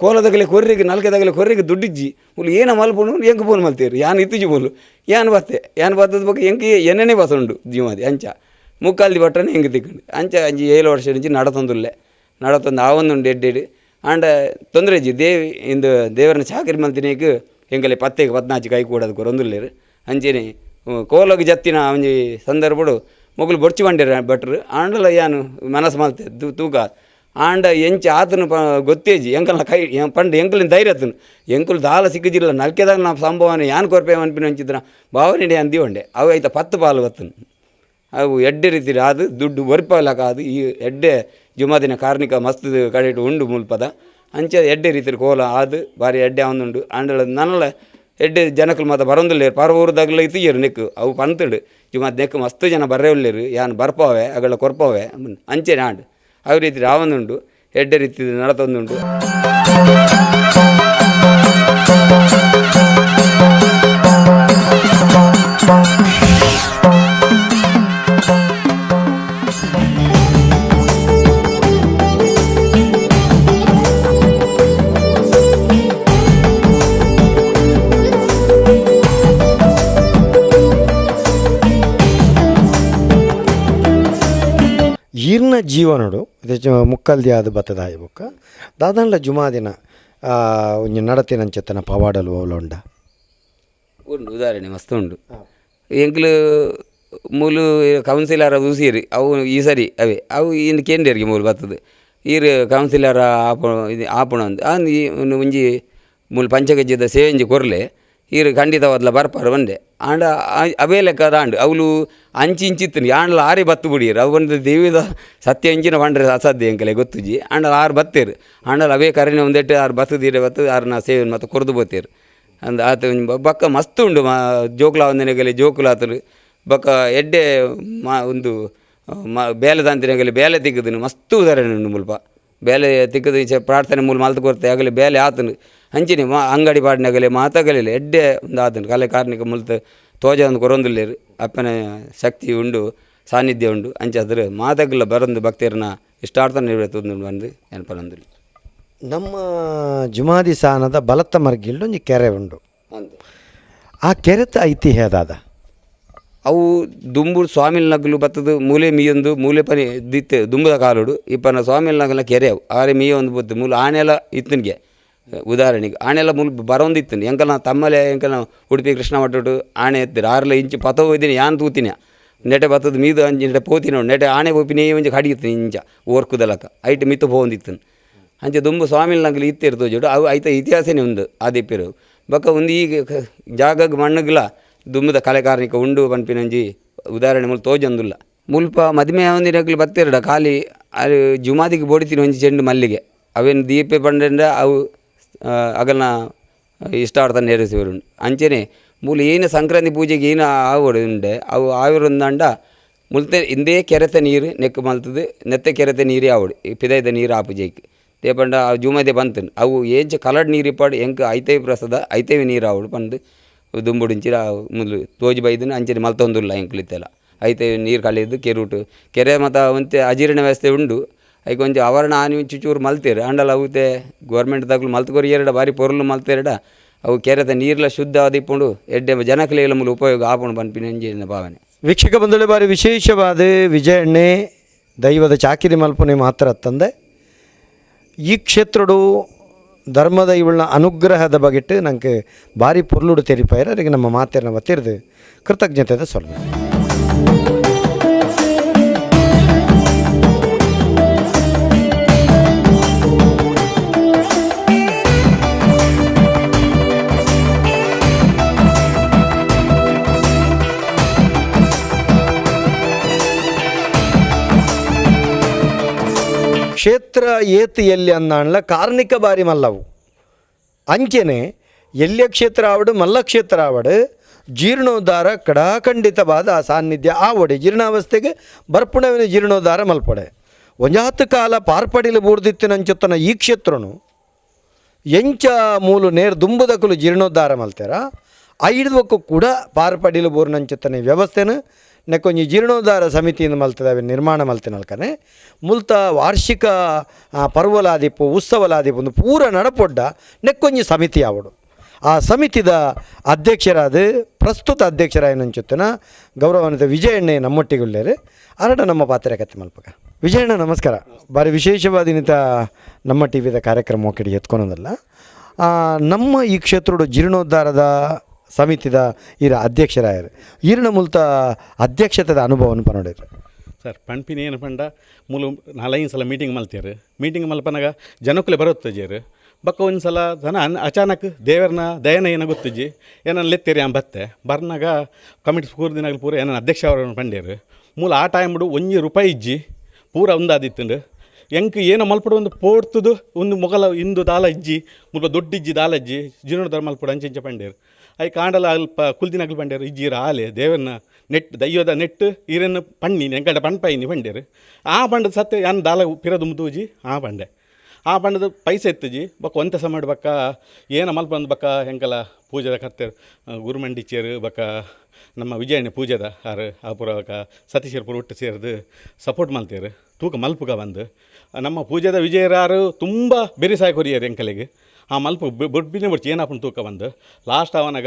ಕೋಲದಾಗಲೆ ಕೊರ್ರಿಗೆ ನಲ್ಕೆದಾಗಲೆ ಕೊರ್ರಿಗೆ ದುಡ್ಡಿಜ್ಜಿ. ಉಲ್ ಏನ ಮಲ್ಪನು ಎಂಕ್ ಬೋಲ್ ಮಲ್ತೀರಿ ಯಾನ್ ಇತ್ತಿಜಿ ಬೋಲು ಯಾನ್ ಬತ್ತೆ, ಯಾನ್ ಬತ್ತದ ಬಗ್ಗೆ ಎಂಕ್ ಎಣ್ಣೆನೆ ಬಸಂಡು ಜೀವದಿ ಅಂಚ. ಮುಕ್ಕಾಲ್ದಿ ಭಟ್ರನೆ ಹೆಂಗೆ ತಿಕ್ಕಂಡು. ಅಂಚ ಅಂಜಿ ಏಳು ವರ್ಷ ಇಂಜಿ ನಡತೊಂದುಲ್ಲೆ ನಡತೊಂದು ಆವೊಂದುಂಡು ಎಡ್ಡೆಡು ಆಂಡ ತೊಂದರೆ ಇಜ್ಜಿ ದೇವಿ, ಇಂದು ದೇವರನ್ನ ಮಲ್ ಮಲ್ತಿನೇಕ್ ಎಂಕಲೆ ಪತ್ತೆಗೆ ಪದ್ನಾಚಿ ಕೈ ಕೂಡದು ಕೊರೊಂದುಲ್ಲೇರು ಅಂಜಿನಿ ಕೋಲಗ್ ಜತ್ತಿನ ಒಂಜಿ ಸಂದರ್ಭಡು ಮೊಗಲು ಬೊಡ್ಚಿ ಬಂಡಿರ ಭಟ್ರು. ಆಂಡಲ ಯಾನು ಮನಸ್ಸು ಮಲ್ತೆ ತೂಕ. ಆಂಡ ಎಂಚ ಆತನ ಗೊತ್ತೇಜಿ, ಎಂಕಲ್ನ ಕೈ ಪಂಡ ಎಂಕಲಿನ ಧೈರ್ಯ ಆತನು ಎಂಕುಲು ದಾಲ ಸಿಕ್ಕಜಿಲ್ಲ ನಲ್ಕೆದಾಗ ನಮ್ಮ ಸಂಭವನೆ ಯಾನ್ ಕೊರ್ಪೆ ಅನ್ಪಿನ ಹಂಚಿದ್ರ ಭಾವನೆ ಅಂದಿ ಒಂಡೆ ಅವು ಐತ ಪತ್ತು ಪಾಲು ಬತ್ತನು ಅವು ಎಡ್ಡೆ ರೀತಿ ಅದು ದುಡ್ಡು ಒರಿಪಲಕ ಅದು ಈ ಎಡ್ಡೆ ಜುಮಾದಿನ ಕಾರ್ನಿಕ ಮಸ್ತ್ ಕಡೆಟು ಉಂಡು ಮುಲ್ಪದ. ಅಂಚೆ ಎಡ್ಡೆ ರೀತಿ ಕೋಲ ಆದ್ ಬಾರಿ ಎಡ್ಡೆ ಅವನುಂಡು ಆಂಡಲ ನನ್ನಲ ಎಡ್ಡೆ ಜನಕ್ಕಲು ಮಾತ ಬರೊಂದುಲ್ಲೇರು. ಪರ ಊರದಾಗಲ ಇತ್ತಿಯರು ನೆಕ್ಕು, ಅವು ಪಂತಡು ಜುಮಾದ ನೆಕ್ಕು ಮಸ್ತ್ ಜನ ಉಳ್ಳೇರು ಯಾನ್ ಬರ್ಪವೆ ಅಗಳ ಕೊರ್ಪವೆ ಅಂಚೆ ಆಂಡು ಅವು ರೀತಿ ರಾವನುಂಡು ಎಡ್ಡೆ ರೀತಿ ನಡತೊಂದುಂಡು ಜೀವನಡು ಮುಕ್ಕಲ್ದಿ ಆದ ಬತ್ತದಾಯ ಬೊಕ್ಕ. ದಾದಾಂಡ್ಲ ಜುಮಾದಿನ ಒಂಜಿ ನಡತಿನಂಚೆತ್ತನ ಪವಾಡಲು ಅವಲುಂಡ ಉಂಡು ಉದಾಹರಣೆ ಮಸ್ತ್ ಉಂಡು. ಎಂಕ್ಲು ಮೂಲು ಕೌನ್ಸಿಲರ್ ಉಸಿರಿ ಅವು ಈ ಸರಿ ಅವೇ ಅವು ಇನ್ನು ಕೇಂದ್ರಿಗೆ ಮೂಲು ಬರ್ತದೆ ಈರು ಕೌನ್ಸಿಲರ್ ಆಪ ಇದು ಆಪಣ ಅಂದು ಅಂದು ಒಂಜಿ ಮೂಲು ಪಂಚಗಜ್ಜದ ಸೇವೆಂಜಿ ಕೊರ್ಲೆ ಈರು ಖಂಡಿತವಾದ್ಲ ಬರ್ಪಾರು ಒಂದೆ ಆಂಡ ಅವೇ ಲೆಕ್ಕ ಆಂಡು. ಅವಳು ಅಂಚಿ ಇಂಚಿತ್ತನು ಆಂಡ್ಲ ಆರಿ ಬತ್ತು ಬಿಡಿಯರು. ಅವು ಒಂದು ದೇವಿದ ಸತ್ಯ ಇಂಚಿನ ಪಂಡ್ರೆ ಅಸಾಧ್ಯ ಎಂಕಲೆ ಗೊತ್ತುಜಿ. ಆಂಡ ಆರು ಬತ್ತೇರು. ಆಂಡಲ ಅವೇ ಕರೆನೆ ಒಂದೆಟ್ಟು ಆರು ಬತ್ತದೀರೆ ಬತ್ತು ಆರ್ನ ಸೇವೆ ಮತ್ತು ಕೊರ್ದು ಬೋತೇರು ಅಂದ ಆತ ಬಕ್ಕ ಮಸ್ತ್ ಉಂಡು ಮಾ, ಜೋಕುಲ ಒಂದನೆಗಲಿ ಜೋಕುಲ ಆತರು ಬಕ್ಕ ಎಡ್ಡೆ ಮಾ, ಒಂದು ಮ ಬೇಲೆ ದಾಂತಿನಗಲಿ ಬೇಲೆ ತೆಗೆದನು ಮಸ್ತ್ ಉದಾಹರಣೆ ಉಂಡು ಮುಲ್ಪ. ಬೇಲೆ ತಿಕ್ಕದ ಈಚೆ ಪ್ರಾರ್ಥನೆ ಮೂಲ ಮಲ್ತು ಕೊರ್ತೆ ಆಗಲಿ ಬೇಲೆ ಆತನು ಹಂಚಿನಿ ಮಾ ಅಂಗಡಿ ಪಾಡಿನಾಗಲಿ ಮಾತಾಗಲಿಲ್ಲ ಎಡ್ಡೆ ಒಂದು ಆತನು ಕಲೆ ಕಾರ್ಣಿಕ ಮುಲ್ತು ತೋಜ ಒಂದು ಕೊರೊಂದುಲ್ಲೇರು ಅಪ್ಪನ ಶಕ್ತಿ ಉಂಡು ಸಾನ್ನಿಧ್ಯ ಉಂಡು. ಅಂಚಾದ್ರೆ ಮಾತಾಗಲ್ಲ ಬರಂದು ಭಕ್ತಿಯರನ್ನ ಇಷ್ಟಾರ್ಥ ನಿರ್ವಹಿತು ಬಂದು ನೆನಪನೊಂದಿಲ್ಲ ನಮ್ಮ ಜುಮಾದಿ ಸಾನದ ಬಲತ್ತ ಮರ್ಗಿಲ್ಡು ಒಂಜಿ ಕೆರೆ ಉಂಡು. ಆ ಕೆರೆತ ಐತಿಹ್ಯ ಅದಾದ ಅವು ದುಂಬು ಸ್ವಾಮಿಲ್ ನಗಲು ಬತ್ತದು, ಮೂಲೆ ಮೀಯೊಂದು, ಮೂಲೆ ಪನಿ ದಿತ್ತೆ, ದುಂಬದ ಕಾಲುಡು. ಇಪ್ಪನ ಸ್ವಾಮಿಲ್ ನಗಲ ಕೆರೆ ಅವು. ಆರೆ ಮೀಯ ಒಂದು ಬತ್ತು, ಮೂಲ ಆನೆಲ್ಲ ಇತ್ತನಿಗೆ. ಉದಾಹರಣೆಗೆ ಆನೆಲ್ಲ ಮೂಲ ಬರೋಂದು ಇತ್ತು ಎಂಕಲ್ ನಾ ತಮ್ಮಲೆ, ಎಂಕಲ್ ಉಡುಪಿ ಕೃಷ್ಣ ಮಟ್ಟೋಟು ಆನೆ ಎತ್ತಿರ ಆರಲ್ಲ ಇಂಚು ಪತ ಹೋಯ್ತೀನಿ ಯಾನ್ ತೂತಿನ ನೆಟೆ ಬತ್ತದ ಮೀದು ಅಂಜಿ, ನೆಟೆ ಪೋತಿನ ನೆಟೆ ಆನೆ ಒಪ್ಪಿನೇ ಒಂಜಿ ಕಡಿಯುತ್ತೆ ಇಂಚ, ಓರ್ಕುದಲಕ. ಐಟ್ ಮಿತ್ತು ಹೋಂದಿತ್ತನು ಅಂಚೆ ದುಂಬು ಸ್ವಾಮಿಲ್ ನಗಲು ಇತ್ತಿರ್ತೋ ಜೋಡು. ಅವು ಐತ ಇತಿಹಾಸನೇ ಉಂದು ಆದಿಪ್ಪಿರು ಬಕ್ಕ ಒಂದು ಈಗ ಜಾಗಕ್ಕೆ ಮಣ್ಣಗ್ಲ ದುಂಬದ ಕಲೆಕಾರ್ನಿಕ ಉಂಡು ಪನ್ಪಿನಂಜಿ ಉದಾಹರಣೆ ಮುಲ್ ತೋಜಂದುಲ್ಲ. ಮುಲ್ಪ ಮದುಮೆ ಒಂದಿನಗ್ಲು ಬತ್ತಿರಡ ಖಾಲಿ ಅದು ಜುಮಾದಿಗೆ ಬೋಡಿತೀನಿ ಒಂಜಿ ಚೆಂಡು ಮಲ್ಲಿಗೆ. ಅವೇನು ದೀಪೆ ಪಂಡ ಅವು ಅಗಲನ ಅಗಲ್ನ ಇಷ್ಟಾರ್ಥ ನೆರವೇರುಂಡು ಅಂಚೆನೆ ಮೂಲ ಏನು ಸಂಕ್ರಾಂತಿ ಪೂಜೆಗೆ ಏನು ಆವಡು ಉಂಡೆ. ಅವು ಆವಿರೊಂದಂಡ ಮುಲ್ತೆ ಇಂದೇ ಕೆರೆತ ನೀರು ನೆಕ್ಕು ಮಲ್ತದು, ನೆತ್ತೆ ಕೆರೆತೆ ನೀರೇ ಆವಡು, ಈ ಪಿದೈದ ನೀರು ಆ ಪೂಜೆಗೆ. ತೇಪಂಡ ಜುಮಾದಿ ಜುಮದೆ ಬಂತನು ಅವು ಏಂಚ ಕಲರ್ಡ್ ನೀರು ಇಪ್ಪಾಡು ಎಂಕ ಐತೇವಿ ಪ್ರಸಾದ, ಐತೇವಿ ನೀರು ಆವಡು ಪಂದು. ದುಂಬುಡಿಂಚಿರ ಮುಲ್ಲು ತೋಜಿ ಬೈದಿನ ಅಂಚನೆ ಮಲ್ತೊಂದುಲ್ಲ ಎಂಕ್ಲಿತ್ತೆಲ್ಲ ಐತೆ ನೀರು ಕಳೆದು ಕೆರೂಟು ಕೆರೆ ಮತ್ತು ಒಂತೆ ಅಜೀರ್ಣ ವ್ಯವಸ್ಥೆ ಉಂಡು. ಐಕ್ ಒಂಚ ಆವರಣ ಆನಿ ಚೂರು ಮಲ್ತೇರು. ಅಂಡಲ್ಲ ಅವತ್ತೆ ಗೋರ್ಮೆಂಟ್ ದಾಗ್ಲು ಮಲ್ತ್ಕೊರಿ ಎರಡ, ಬಾರಿ ಪೊರ್ಲು ಮಲ್ತೇರಡ ಅವು ಕೆರೆದ ನೀರ್ಲ ಶುದ್ಧ ಆದಿಪ್ಪುಂಡು. ಎಡ್ಡೆ ಜನಕಲೆಗಳ ಮೂಲ ಉಪಯೋಗ ಆಪುಂಡು ಪನ್ಪಿನ ಅಂಜಿನ ಭಾವನೆ. ವೀಕ್ಷಕ ಬಂದಳೆ ಬಾರಿ ವಿಶೇಷವಾದ ವಿಜಯಣ್ಣೆ, ದೈವದ ಚಾಕಿರಿ ಮಲ್ಪನೆ ಮಾತ್ರ ತಂದೆ. ಈ ಕ್ಷೇತ್ರಡು ಧರ್ಮದ ಇವಳ ಅನುಗ್ರಹದ ಬಗೆಟ್ಟು ನಂಗೆ ಭಾರಿ ಪೊರ್ಲುಡು ತೆರಿಪಾಯಿರ ಅದಕ್ಕೆ ನಮ್ಮ ಮಾತೇರನ್ನ ಒತ್ತಿರ್ದು ಕೃತಜ್ಞತೆ ಸೊಲ್ಲೆ ಕ್ಷೇತ್ರ ಏತಿ ಎಲ್ಲಿ ಅಂದಾಣ್ಲ? ಕಾರ್ಣಿಕ ಬಾರಿ ಮಲ್ಲವು. ಅಂಚೆನೆ ಎಲ್ಲಿಯ ಕ್ಷೇತ್ರ ಆವಡು? ಮಲ್ಲ ಕ್ಷೇತ್ರ ಆವಡು. ಜೀರ್ಣೋದ್ಧಾರ ಕಡಾಖಂಡಿತವಾದ ಆ ಸಾನ್ನಿಧ್ಯ ಆವಡೆ. ಜೀರ್ಣಾವಸ್ಥೆಗೆ ಬರ್ಪುಣವಿನ ಜೀರ್ಣೋದ್ಧಾರ ಮಲ್ಪಡೆ. ಒಂಜಾತು ಕಾಲ ಪಾರ್ಪಡಿಲು ಬೂರ್ದಿತ್ತಿನಂಚೊತ್ತನ ಈ ಕ್ಷೇತ್ರನು. ಎಂಚ ಮೂಲು ನೇರ್ ದುಂಬುದಕಲು ಜೀರ್ಣೋದ್ಧಾರ ಮಲ್ತಾರ. ಐಡ್ವಕ್ಕೂ ಕೂಡ ಪಾರ್ಪಡಿಲು ಬೋರ್ನಂಚುತ್ತನೆ ವ್ಯವಸ್ಥೆನ ನೆಕ್ಕೊಂಜಿ ಜೀರ್ಣೋದ್ಧಾರ ಸಮಿತಿಯಿಂದ ಮಲ್ತದವೆ ನಿರ್ಮಾಣ ಮಲ್ತಿನಲ್ಕನೆ ಮುಲ್ತ ವಾರ್ಷಿಕ ಆ, ಪರ್ವಲಾದಿಪ್ಪು ಉತ್ಸವಲಾದಿಪ್ಪು ಒಂದು ಪೂರ ನಡಪೊಡ್ಡ ನೆಕ್ಕೊಂಜಿ ಸಮಿತಿ ಆವಡು. ಆ ಸಮಿತಿದ ಅಧ್ಯಕ್ಷರಾದ ಪ್ರಸ್ತುತ ಅಧ್ಯಕ್ಷರಾಯನಂಚುತ್ತನ ಗೌರವಾನ್ವಿತ ವಿಜಯಣ್ಣ ನಮ್ಮೊಟ್ಟಿಗುಳ್ಳೇರು ಅರಡ ನಮ್ಮ ಪಾತ್ರೆ ಕತ್ತಿ ಮಲ್ಪಕ. ವಿಜಯಣ್ಣ ನಮಸ್ಕಾರ. ಭಾರಿ ವಿಶೇಷವಾದ ನಮ್ಮ ಟಿ ವಿದ ಕಾರ್ಯಕ್ರಮ ಕಡೆ ಎತ್ಕೊಳೋದಲ್ಲ ಆ, ನಮ್ಮ ಈ ಕ್ಷೇತ್ರದ ಜೀರ್ಣೋದ್ಧಾರದ ಸಮಿತಿದ ಇರ ಅಧ್ಯಕ್ಷರಾಯರು. ಈರಣ ಮೂಲತ ಅಧ್ಯಕ್ಷತೆದ ಅನುಭವವನ್ನು ಪನೋಡಿದ್ರು ಸರ್, ಪಣ್ಪಿನ ಏನು ಪಂಡ? ಮೂಲ ನಾಲ್ಕೈದು ಸಲ ಮೀಟಿಂಗ್ ಮಲ್ತ್ಯಾರು ಮೀಟಿಂಗ್ ಮಲ್ಪನಾಗ ಜನಕ್ಕುಲೆ ಬರುತ್ತಜೇರು ಬಕ್ಕ ಒಂದು ಸಲ ಜನ ಅನ್ ಅಚಾನಕ್ ದೇವರನ್ನ ದಯನ ಏನ ಗೊತ್ತಿಜ್ಜಿ ಏನನ್ನ ಲೆತ್ತೇರಿ ಆ ಬತ್ತೆ ಬರ್ನಾಗ ಕಮಿಟಿ ಸ್ಕೂರ್ ದಿನಗಳು ಪೂರ ಏನನ್ನ ಅಧ್ಯಕ್ಷ ಅವರನ್ನು ಪಂಡ್ಯರು ಮೂಲ ಆ ಟೈಮ್ಡು ಒಂಜಿ ರೂಪಾಯಿ ಇಜ್ಜಿ. ಪೂರ ಒಂದಾದಿತ್ತಂಡು ಎಂಕ್ ಏನ ಮಲ್ಪಡು ಒಂದು ಪೋರ್ತುದು ಒಂದು ಮೊಗಲ ಇಂದು ದಾಲ ಇಜ್ಜಿ ಮುಲ್ಪ ದೊಡ್ಡ ಇಜ್ಜಿ ದಾಲ ಇಜ್ಜಿ ಜೀರ್ಣೋದ್ಧಾರ ಮಲ್ಪಡು ಅಂಚೆ ಅಂಚೆ ಪಂಡೇರು. ಅಯ್ಯ ಕಾಂಡಲ ಅಲ್ಪ ಕುಲ್ದಿನಗ್ಲು ಪಂಡ್ಯಾರು ಇಜ್ಜಿರ ಆಲೆ ದೇವನ್ನ ನೆಟ್ ದಯ್ಯೋದ ನೆಟ್ ಈರನ್ನು ಪಣ್ಣಿ ಎಂಕಡ ಪಣ್ಪಾಯಿನಿ ಪಂಡೇರು. ಆ ಪಂಡದ ಸತ್ತೆ ಯಾನ್ ದಾಲ ಪಿರದು ಮುದೂಜಿ ಆ ಪಂಡೆ. ಆ ಪಂಡದ ಪೈಸೆ ಎತ್ತುಜಿ ಬಕ್ಕ ಒಂತೆ ಸಮ ಬಕ್ಕ ಏನ ಮಲ್ಪ ಬಕ್ಕ ಹೆಂಗಲ್ಲ ಪೂಜೆದ ಕರ್ತೇರು ಗುರುಮಂಡಿಚೇರು, ಬಕ್ಕ ನಮ್ಮ ವಿಜಯಣ್ಣ ಪೂಜೆದ ಆರು, ಆ ಪೂರ್ವಕ ಸತೀಶರ ಪೂರ ಒಟ್ಟು ಸೇರಿದು ಸಪೋರ್ಟ್ ಮಲ್ತೇರು ತೂಕ ಮಲ್ಪುಗ ಬಂದು. ನಮ್ಮ ಪೂಜೆದ ವಿಜಯರಾರು ತುಂಬ ಬೆರಿಸಾಯ ಕೊರಿಯರು ಎಂಕಲಿಗೆ. ಆ ಮಲ್ಪ ಬೊಡ್ಬಿನೇ ಬಿಡ್ಚಿ ಏನಪ್ಪನ ತೂಕ ಬಂದು. ಲಾಸ್ಟ್ ಅವನಾಗ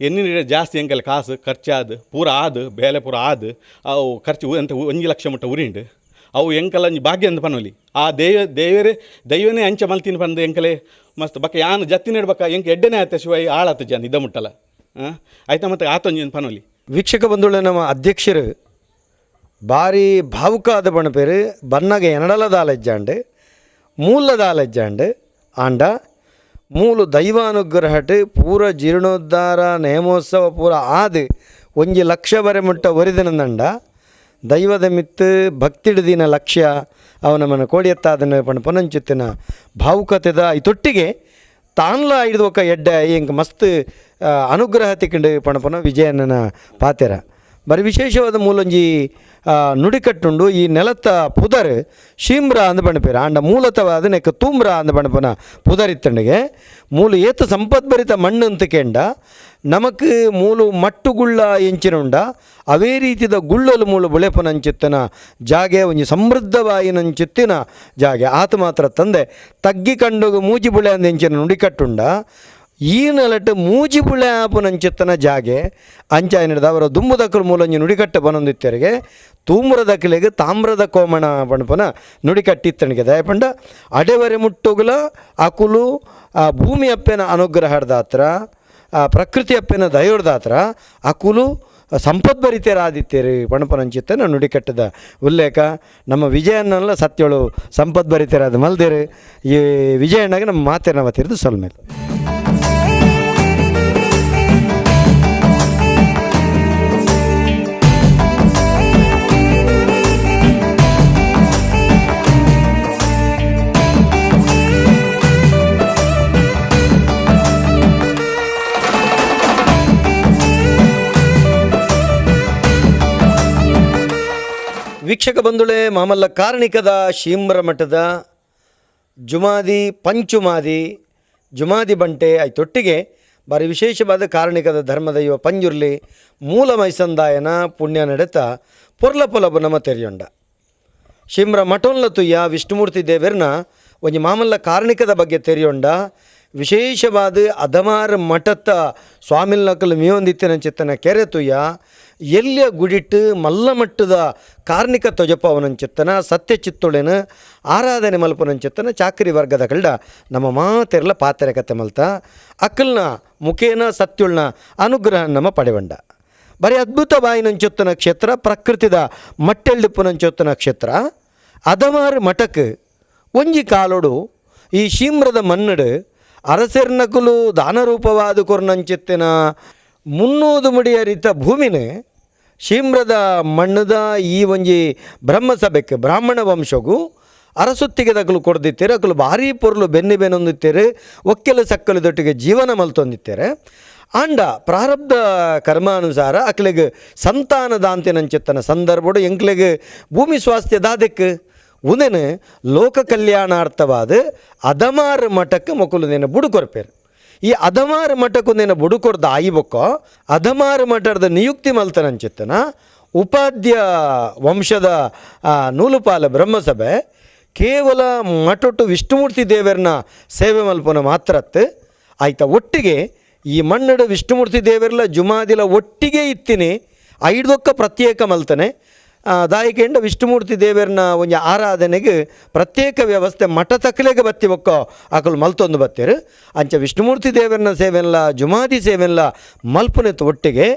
ಎನ್ನಿನ ಜಾಸ್ತಿ ಎಂಕಲ್ ಕಾಸು, ಖರ್ಚಾದು, ಪೂರ ಆದು, ಬೇಲೆ ಪೂರ ಆದು, ಅವು ಖರ್ಚು ಅಂತ ಒಂಜಿ ಲಕ್ಷ ಮುಟ್ಟ ಉರಿಂಡು. ಅವು ಎಂಕಲ ಭಾಗ್ಯ ಅಂತ ಪನೊಲಿ ಆ ದೇವ, ದೇವರೇ, ದೈವನೇ ಅಂಚ ಮಲ್ತಿನ ಪಂದು ಎಂಕಲೆ. ಮಸ್ತ್ ಬಕ್ಕ ಯಾನು ಜತ್ತಿನ ಇಡ್ಬಕ್ಕ ಎಂಕ ಎಡ್ಡನೇ ಆತ ಶಿವಾಯಿ ಆಳಾತ ಜನ ಇದ್ದ ಮುಟ್ಟಲ್ಲ. ಹಾಂ ಆಯ್ತಾ ಮತ್ತೆ ಆತೊಂಜಿ ಪನೊಲಿ? ವೀಕ್ಷಕ ಬಂಧುಗಳ, ನಮ್ಮ ಅಧ್ಯಕ್ಷರು, ಭಾರಿ ಭಾವುಕ ಆದ ಬಣಪೇರು ಪೇರು ಬನ್ನಗ ಎನಡಲ ದಾಲೆಜ್ಜಾಂಡು, ಮೂಲ ದಾಲಜ್ಜಾಂಡೆ, ಆಂಡ, ಮೂಲು ದೈವಾನುಗ್ರಹಟ್ ಪೂರ ಜೀರ್ಣೋದ್ಧಾರ, ನೇಮೋತ್ಸವ ಪೂರ ಆದ, ಒಂಜಿ ಲಕ್ಷ ಬರೆ ಮುಟ್ಟ ಒರಿದಿನಂದಂಡ ದೈವದ ಮಿತ್ತು, ಭಕ್ತಿಡ್ದಿನ ಲಕ್ಷ್ಯ ಅವನ ಮನ ಕೋಡಿಯತ್ತಾದನ ಪಣ ಪೊನಂಚುತ್ತಿನ ಭಾವುಕತೆದ ಈ ತೊಟ್ಟಿಗೆ ತಾನ್ಲ ಒಕ್ಕ ಎಡ್ಡ ಹಿಂಗೆ ಮಸ್ತ್ ಅನುಗ್ರಹ ತಿಕ್ಕಂಡು ಪಣಪನ ವಿಜಯಣ್ಣನ ಪಾತೆರ ಬರೀ ವಿಶೇಷವಾದ ಮೂಲೊಂಜಿ ನುಡಿಕಟ್ಟುಂಡು ಈ ನೆಲತ್ತ ಪುದರ್ ಶೀಮ್ರ ಅಂದ ಬಣಪೇರ. ಆಂಡ ಮೂಲತವಾದ ನೆಕ್ಕ ತೂಮ್ರ ಅಂದ ಬಣಪನ ಪುದರ್ ಇತ್ತಂಡಿಗೆ ಮೂಲು ಏತು ಸಂಪದ್ಭರಿತ ಮಣ್ಣು ಅಂತ ಕೇಂಡ. ನಮಕ್ ಮೂಲು ಮಟ್ಟುಗುಳ್ಳ ಎಂಚಿನುಂಡ. ಅವೇ ರೀತಿದ ಗುಳ್ಳಲು ಮೂಲು ಬುಳೆಪನಂಚಿತ್ತಿನ ಜಾಗೆ ಒಂಜಿ ಸಮೃದ್ಧವಾಯಿನಂಚಿತ್ತಿನ ಜಾಗೆ. ಆತ ಮಾತ್ರ ತಂದೆ ತಗ್ಗಿ ಕಂಡು ಮೂಜಿ ಬುಳೆ ಅಂದ ಎಂಚಿನ ನುಡಿಕಟ್ಟುಂಡ. ಈ ನಲಟ್ ಮೂಜಿ ಬುಳೆ ಆಪುನಂಚಿತ್ತನ ಜಾಗೆ ಅಂಚಾಯನದ ಅವರ ದುಂಬುದಕ್ಕಲು ಮೂಲಂಜಿ ನುಡಿಕಟ್ಟ ಬನೊಂದಿತ್ತರಿಗೆ ತೂಮ್ರದ ಕಿಲೆಗೆ ತಾಮ್ರದ ಕೋಮಣ ಪಣಪನ ನುಡಿಕಟ್ಟಿತ್ತನಿಗೆ ದಯಪಂಡ. ಅಡೆವರೆ ಮುಟ್ಟುಗುಲ ಅಕುಲು, ಆ, ಭೂಮಿ ಅಪ್ಪೆನ ಅನುಗ್ರಹ ಹಡ್ದಾತ್ರ, ಆ, ಪ್ರಕೃತಿ ಅಪ್ಪೆನ ದಯೋಡ್ದಾತ್ರ ಅಕುಲು ಸಂಪದ್ಭರಿತರಾದಿತ್ತೀರಿ ಪಣಪನಂಚಿತ್ತನ ನುಡಿಕಟ್ಟದ. ಉಲ್ಲೇಖ, ನಮ್ಮ ವಿಜಯನ್ನೆಲ್ಲ ಸತ್ಯಳು ಸಂಪದ್ಭರಿತರಾದ ಮಲ್ದೇರು, ಈ ವಿಜಯಣ್ಣಗೆ ನಮ್ಮ ಮಾತೇನ ಸ್ವಲ್ಪ ವೀಕ್ಷಕ ಬಂಧುಳೆ ಮಾಮಲ್ಲ ಕಾರ್ಣಿಕದ ಶೀಮ್ರ ಮಠದ ಜುಮಾದಿ ಪಂಚುಮಾದಿ, ಜುಮಾದಿ ಬಂಟೆ ಐತೊಟ್ಟಿಗೆ ಬಾರಿ ವಿಶೇಷವಾದ ಕಾರಣಿಕದ ಧರ್ಮದೈವ ಪಂಜುರ್ಲಿ, ಮೂಲ ಮೈಸಂದಾಯನ ಪುಣ್ಯ ನಡೆತ ಪೊರ್ಲ ಪೊಲಬು ನಮ್ಮ ತೆರೆಯೊಂಡ. ಶಿಮ್ರ ಮಠೋನ್ಲ ತುಯ್ಯ ವಿಷ್ಣುಮೂರ್ತಿ ದೇವೆರ್ನ ಒಂಜಿ ಮಾಮಲ್ಲ ಕಾರಣಿಕದ ಬಗ್ಗೆ ತೆರೆಯೊಂಡ. ವಿಶೇಷವಾದ ಅದಮಾರ ಮಠತ್ತ ಸ್ವಾಮಿಲ್ನಕಲು ಮೀಯೊಂದಿತ್ತಿನ ಚಿತ್ತನ ಕೆರೆ ತುಯ್ಯ ಎಲ್ಲಿಯ ಗುಡಿಟ್ಟು ಮಲ್ಲ ಮಟ್ಟದ ಕಾರ್ಣಿಕ ತೊಜಪವನಂಚಿತ್ತನ ಸತ್ಯ ಚಿತ್ತೊಳೆನ ಆರಾಧನೆ ಮಲ್ಪನಂಚಿತ್ತನ ಚಾಕರಿ ವರ್ಗದ ಕಳ್ಳ ನಮ್ಮ ಮಾತೆರ್ಲ ಪಾತ್ರೆ ಕತೆ ಮಲ್ತ. ಅಕ್ಕಲ್ನ ಮುಖೇನ ಸತ್ಯುಳ್ನ ಅನುಗ್ರಹ ನಮ್ಮ ಪಡೆವಂಡ. ಬರೀ ಅದ್ಭುತವಾಯಿನಂಚೊತ್ತನ ಕ್ಷೇತ್ರ, ಪ್ರಕೃತಿದ ಮಟ್ಟೆಳ್ಳಿಪ್ಪುನಂಚೊತ್ತನ ಕ್ಷೇತ್ರ. ಅದಮಾರು ಮಠಕ್ಕೆ ಒಂಜಿ ಕಾಲೋಡು ಈ ಶೀಮ್ರದ ಮನ್ನಡು ಅರಸೆರ್ನಕುಲು ದಾನರೂಪವಾದ ಕೊರ್ನಂಚಿತ್ತಿನ ಮುನ್ನೂದು ಮುಡಿಯರಿತ ಭೂಮಿನೇ ಶೀಮ್ರದ ಮಣ್ಣದ ಈ ಒಂಜಿ ಬ್ರಹ್ಮಸಭೆಕ್ಕೆ ಬ್ರಾಹ್ಮಣ ವಂಶಗು ಅರಸುತ್ತಿಗೆ ತಗಲು ಕೊಡ್ದಿತ್ತೀರಿ, ಅಕಲು ಭಾರಿ ಪೊರ್ಲು ಬೆನ್ನಿ ಬೆನ್ನೊಂದಿತ್ತೇರೆ ಸಕ್ಕಲು ದೊಟ್ಟಿಗೆ ಜೀವನ ಮಲ್ತೊಂದಿತ್ತೀರಿ. ಆಂಡ ಪ್ರಾರಬ್ಧ ಕರ್ಮಾನುಸಾರ ಅಕ್ಲೆಗ್ ಸಂತಾನ ದಾಂತಿನಂಚಿತ್ತನ ಸಂದರ್ಭಡು ಎಂಕ್ಲೆಗ್ ಭೂಮಿ ಸ್ವಾಸ್ಥ್ಯ ದಾದಕ್ಕೆ ಉದೆನು ಲೋಕ ಕಲ್ಯಾಣಾರ್ಥವಾದ ಅದಮಾರು ಮಠಕ್ಕೆ ಮೊಕಲು ನೇನು ಬುಡುಕೊರ್ಪೇರು. ಈ ಅದಮಾರು ಮಠಕ್ಕೂ ನೇನು ಬುಡುಕೊರ್ದ ಆಯಿಬೊಕ್ಕೋ, ಅದಮಾರು ಮಠದ ನಿಯುಕ್ತಿ ಮಲ್ತನಂಚಿತ್ತನ ಉಪಾಧ್ಯ ವಂಶದ ನೂಲುಪಾಲ ಬ್ರಹ್ಮಸಭೆ ಕೇವಲ ಮಠೊಟ್ಟು ವಿಷ್ಣುಮೂರ್ತಿ ದೇವರನ್ನ ಸೇವೆ ಮಲ್ಪನ ಮಾತ್ರತ್ ಆಯ್ತಾ, ಒಟ್ಟಿಗೆ ಈ ಮಣ್ಣಡು ವಿಷ್ಣುಮೂರ್ತಿ ದೇವರೆಲ್ಲ ಜುಮಾದಿಲ ಒಟ್ಟಿಗೆ ಇತ್ತಿನಿ ಐದೊಕ್ಕ ಪ್ರತ್ಯೇಕ ಮಲ್ತಾನೆ. ದಾಯಿಕೆಂಡ ವಿಷ್ಣುಮೂರ್ತಿ ದೇವರನ್ನ ಒಂಜಿ ಆರಾಧನೆಗೆ ಪ್ರತ್ಯೇಕ ವ್ಯವಸ್ಥೆ ಮಠ ತಕ್ಕಲೆಗೆ ಬತ್ತಿ ಒಕ್ಕೋ ಆಕಲು ಮಲ್ತೊಂದು ಬತ್ತೇರು ಅಂಚ ವಿಷ್ಣುಮೂರ್ತಿ ದೇವರನ್ನ ಸೇವೆಲ್ಲ ಜುಮಾದಿ ಸೇವೆಲ್ಲ ಮಲ್ಪನೆತ್ತು ಒಟ್ಟಿಗೆ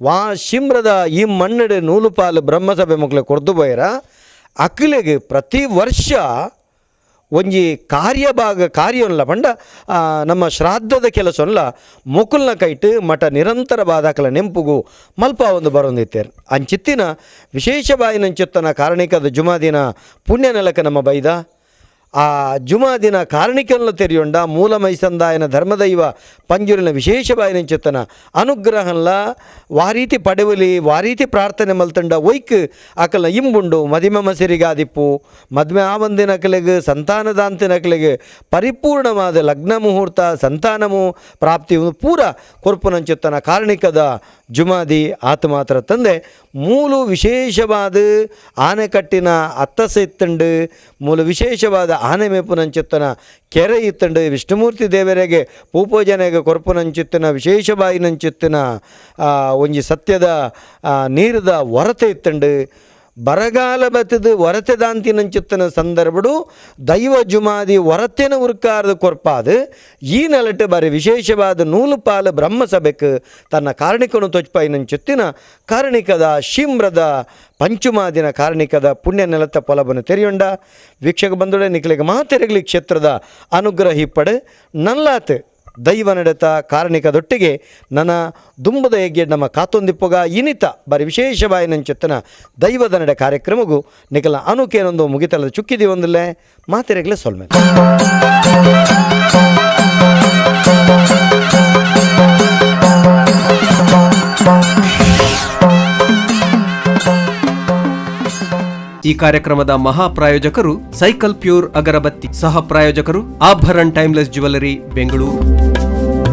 ವಾ ಶಿಮ್ರದ ಈ ಮಣ್ಣಡೆ ನೂಲುಪಾಲು ಬ್ರಹ್ಮಸಭೆ ಮಕ್ಕಳು ಕೊಡ್ದು ಬೋಯರ ಅಕ್ಲೆಗೆ ಪ್ರತಿ ವರ್ಷ ಒಂಜಿ ಕಾರ್ಯಭಾಗ ಕಾರ್ಯವಲ್ಲ ಪಂಡ ನಮ್ಮ ಶ್ರಾದ್ದದ ಕೆಲಸವಲ್ಲ ಮುಕುಲ್ನ ಕೈಟ್ ಮಠ ನಿರಂತರ ಬಾದಾಕಲ ನೆಂಪುಗು ಮಲ್ಪ ಒಂದು ಬರೊಂದಿತ್ತೇರು. ಅಂಚಿತ್ತಿನ ವಿಶೇಷವಾಯಿನಂಚಿತ್ತನ ಕಾರಣಿಕದ ಜುಮಾದಿನ ಪುಣ್ಯ ನೆಲಕ ನಮ್ಮ ಬೈದ. ಆ ಜುಮಾ ದಿನ ಕಾರಣಿಕನ್ನು ತೆರೆಯೊಂಡ ಮೂಲ ಮೈಸಂದಾಯನ ಧರ್ಮದೈವ ಪಂಜುರಿನ ವಿಶೇಷವಾಯಿನ ಚೇತನ ಅನುಗ್ರಹಲ್ಲ ವಾರೀತಿ ಪಡೆವಲಿ, ವಾರೀತಿ ಪ್ರಾರ್ಥನೆ ಮಲ್ತಂಡ ಒಯ್ಕ್ ಅಕಲ ಇಂಬುಂಡು ಮದಿಮ ಮಸಿರಿಗಾದಿಪ್ಪು ಮದ್ವೆ ಆವಂದಿನ ಕಲೆಗೆ ಸಂತಾನದಾಂತಿನ ಕಲೆಗೆ ಪರಿಪೂರ್ಣವಾದ ಲಗ್ನ ಮುಹೂರ್ತ, ಸಂತಾನಮು ಪ್ರಾಪ್ತಿ ಪೂರ ಕೊರ್ಪುನಂಚಿತ್ತನ ಕಾರಣಿಕದ ಜುಮಾದಿ ಆತ ಮಾತ್ರ ತಂದೆ. ಮೂಲು ವಿಶೇಷವಾದ ಆನೆಕಟ್ಟಿನ ಅತ್ತಸ ಇತ್ತಂಡು ಮೂಲ ವಿಶೇಷವಾದ ಆನೆ ಮೇಪುನಂಚಿತ್ತನ ಕೆರೆ ಇತ್ತಂಡು ವಿಷ್ಣುಮೂರ್ತಿ ದೇವರಿಗೆ ಪೂಪೂಜನೆಗೆ ಕೊರ್ಪುನಂಚಿತ್ತಿನ ವಿಶೇಷವಾಯಿನಂಚಿತ್ತಿನ ಆ, ಒಂಜಿ ಸತ್ಯದ ನೀರದ ಹೊರತೆ ಇತ್ತಂಡು. ಬರಗಾಲ ಬತ್ತದು ಹೊರತೆ ದಾಂತಿನಂಚಿತ್ತನ ಸಂದರ್ಭಡು ದೈವ ಜುಮಾದಿ ಹೊರತೆನ ಉರ್ಕಾರದ ಕೊರ್ಪಾದು. ಈ ನೆಲಟ ಬಾರಿ ವಿಶೇಷವಾದ ನೂಲುಪಾಲ ಬ್ರಹ್ಮಸಭೆಕ್ ತನ್ನ ಕಾರಣಿಕನು ತೊಚ್ಪಾಯಿನಂಚುತ್ತಿನ ಕಾರಣಿಕದ ಶಿಮ್ರದ ಪಂಚುಮಾದಿನ ಕಾರಣಿಕದ ಪುಣ್ಯ ನೆಲತ ಪೊಲಬನ್ನು ತೆರೆಯೊಂಡ. ವೀಕ್ಷಕ ಬಂದೊಡೆ ನಿಖಲಿಗೆ ಮಾತೆರಗಲಿ ಕ್ಷೇತ್ರದ ಅನುಗ್ರಹ ಪಡೆ ನಲ್ಲಾತ್ ದೈವ ನಡೆತ ಕಾರಣಿಕದೊಟ್ಟಿಗೆ ನನ್ನ ದುಂಬದ ಹೆಗ್ಗೆ ನಮ್ಮ ಕಾತೊಂದಿಪ್ಪುಗ ಇನಿತ. ಬರಿ ವಿಶೇಷವಾಗಿ ನಂಚೆತ್ತನ ದೈವದ ನಡೆ ಕಾರ್ಯಕ್ರಮಗೂ ನಿಖಲ ಅನುಕೇನೊಂದು ಮುಗಿತಲದ ಚುಕ್ಕಿದಿ ಮಾತಿರಗಲೇ ಮಾತೆರೆಗ್ಲೆ ಸೊಲ್ಮೆ ಈ ಕಾರ್ಯಕ್ರಮದ ಮಹಾ ಪ್ರಾಯೋಜಕರು ಸೈಕಲ್ ಪ್ಯೂರ್ ಅಗರಬತ್ತಿ ಸಹ ಪ್ರಾಯೋಜಕರು ಆಭರಣ್ ಟೈಮ್ಲೆಸ್ ಜ್ಯುವೆಲರಿ ಬೆಂಗಳೂರು.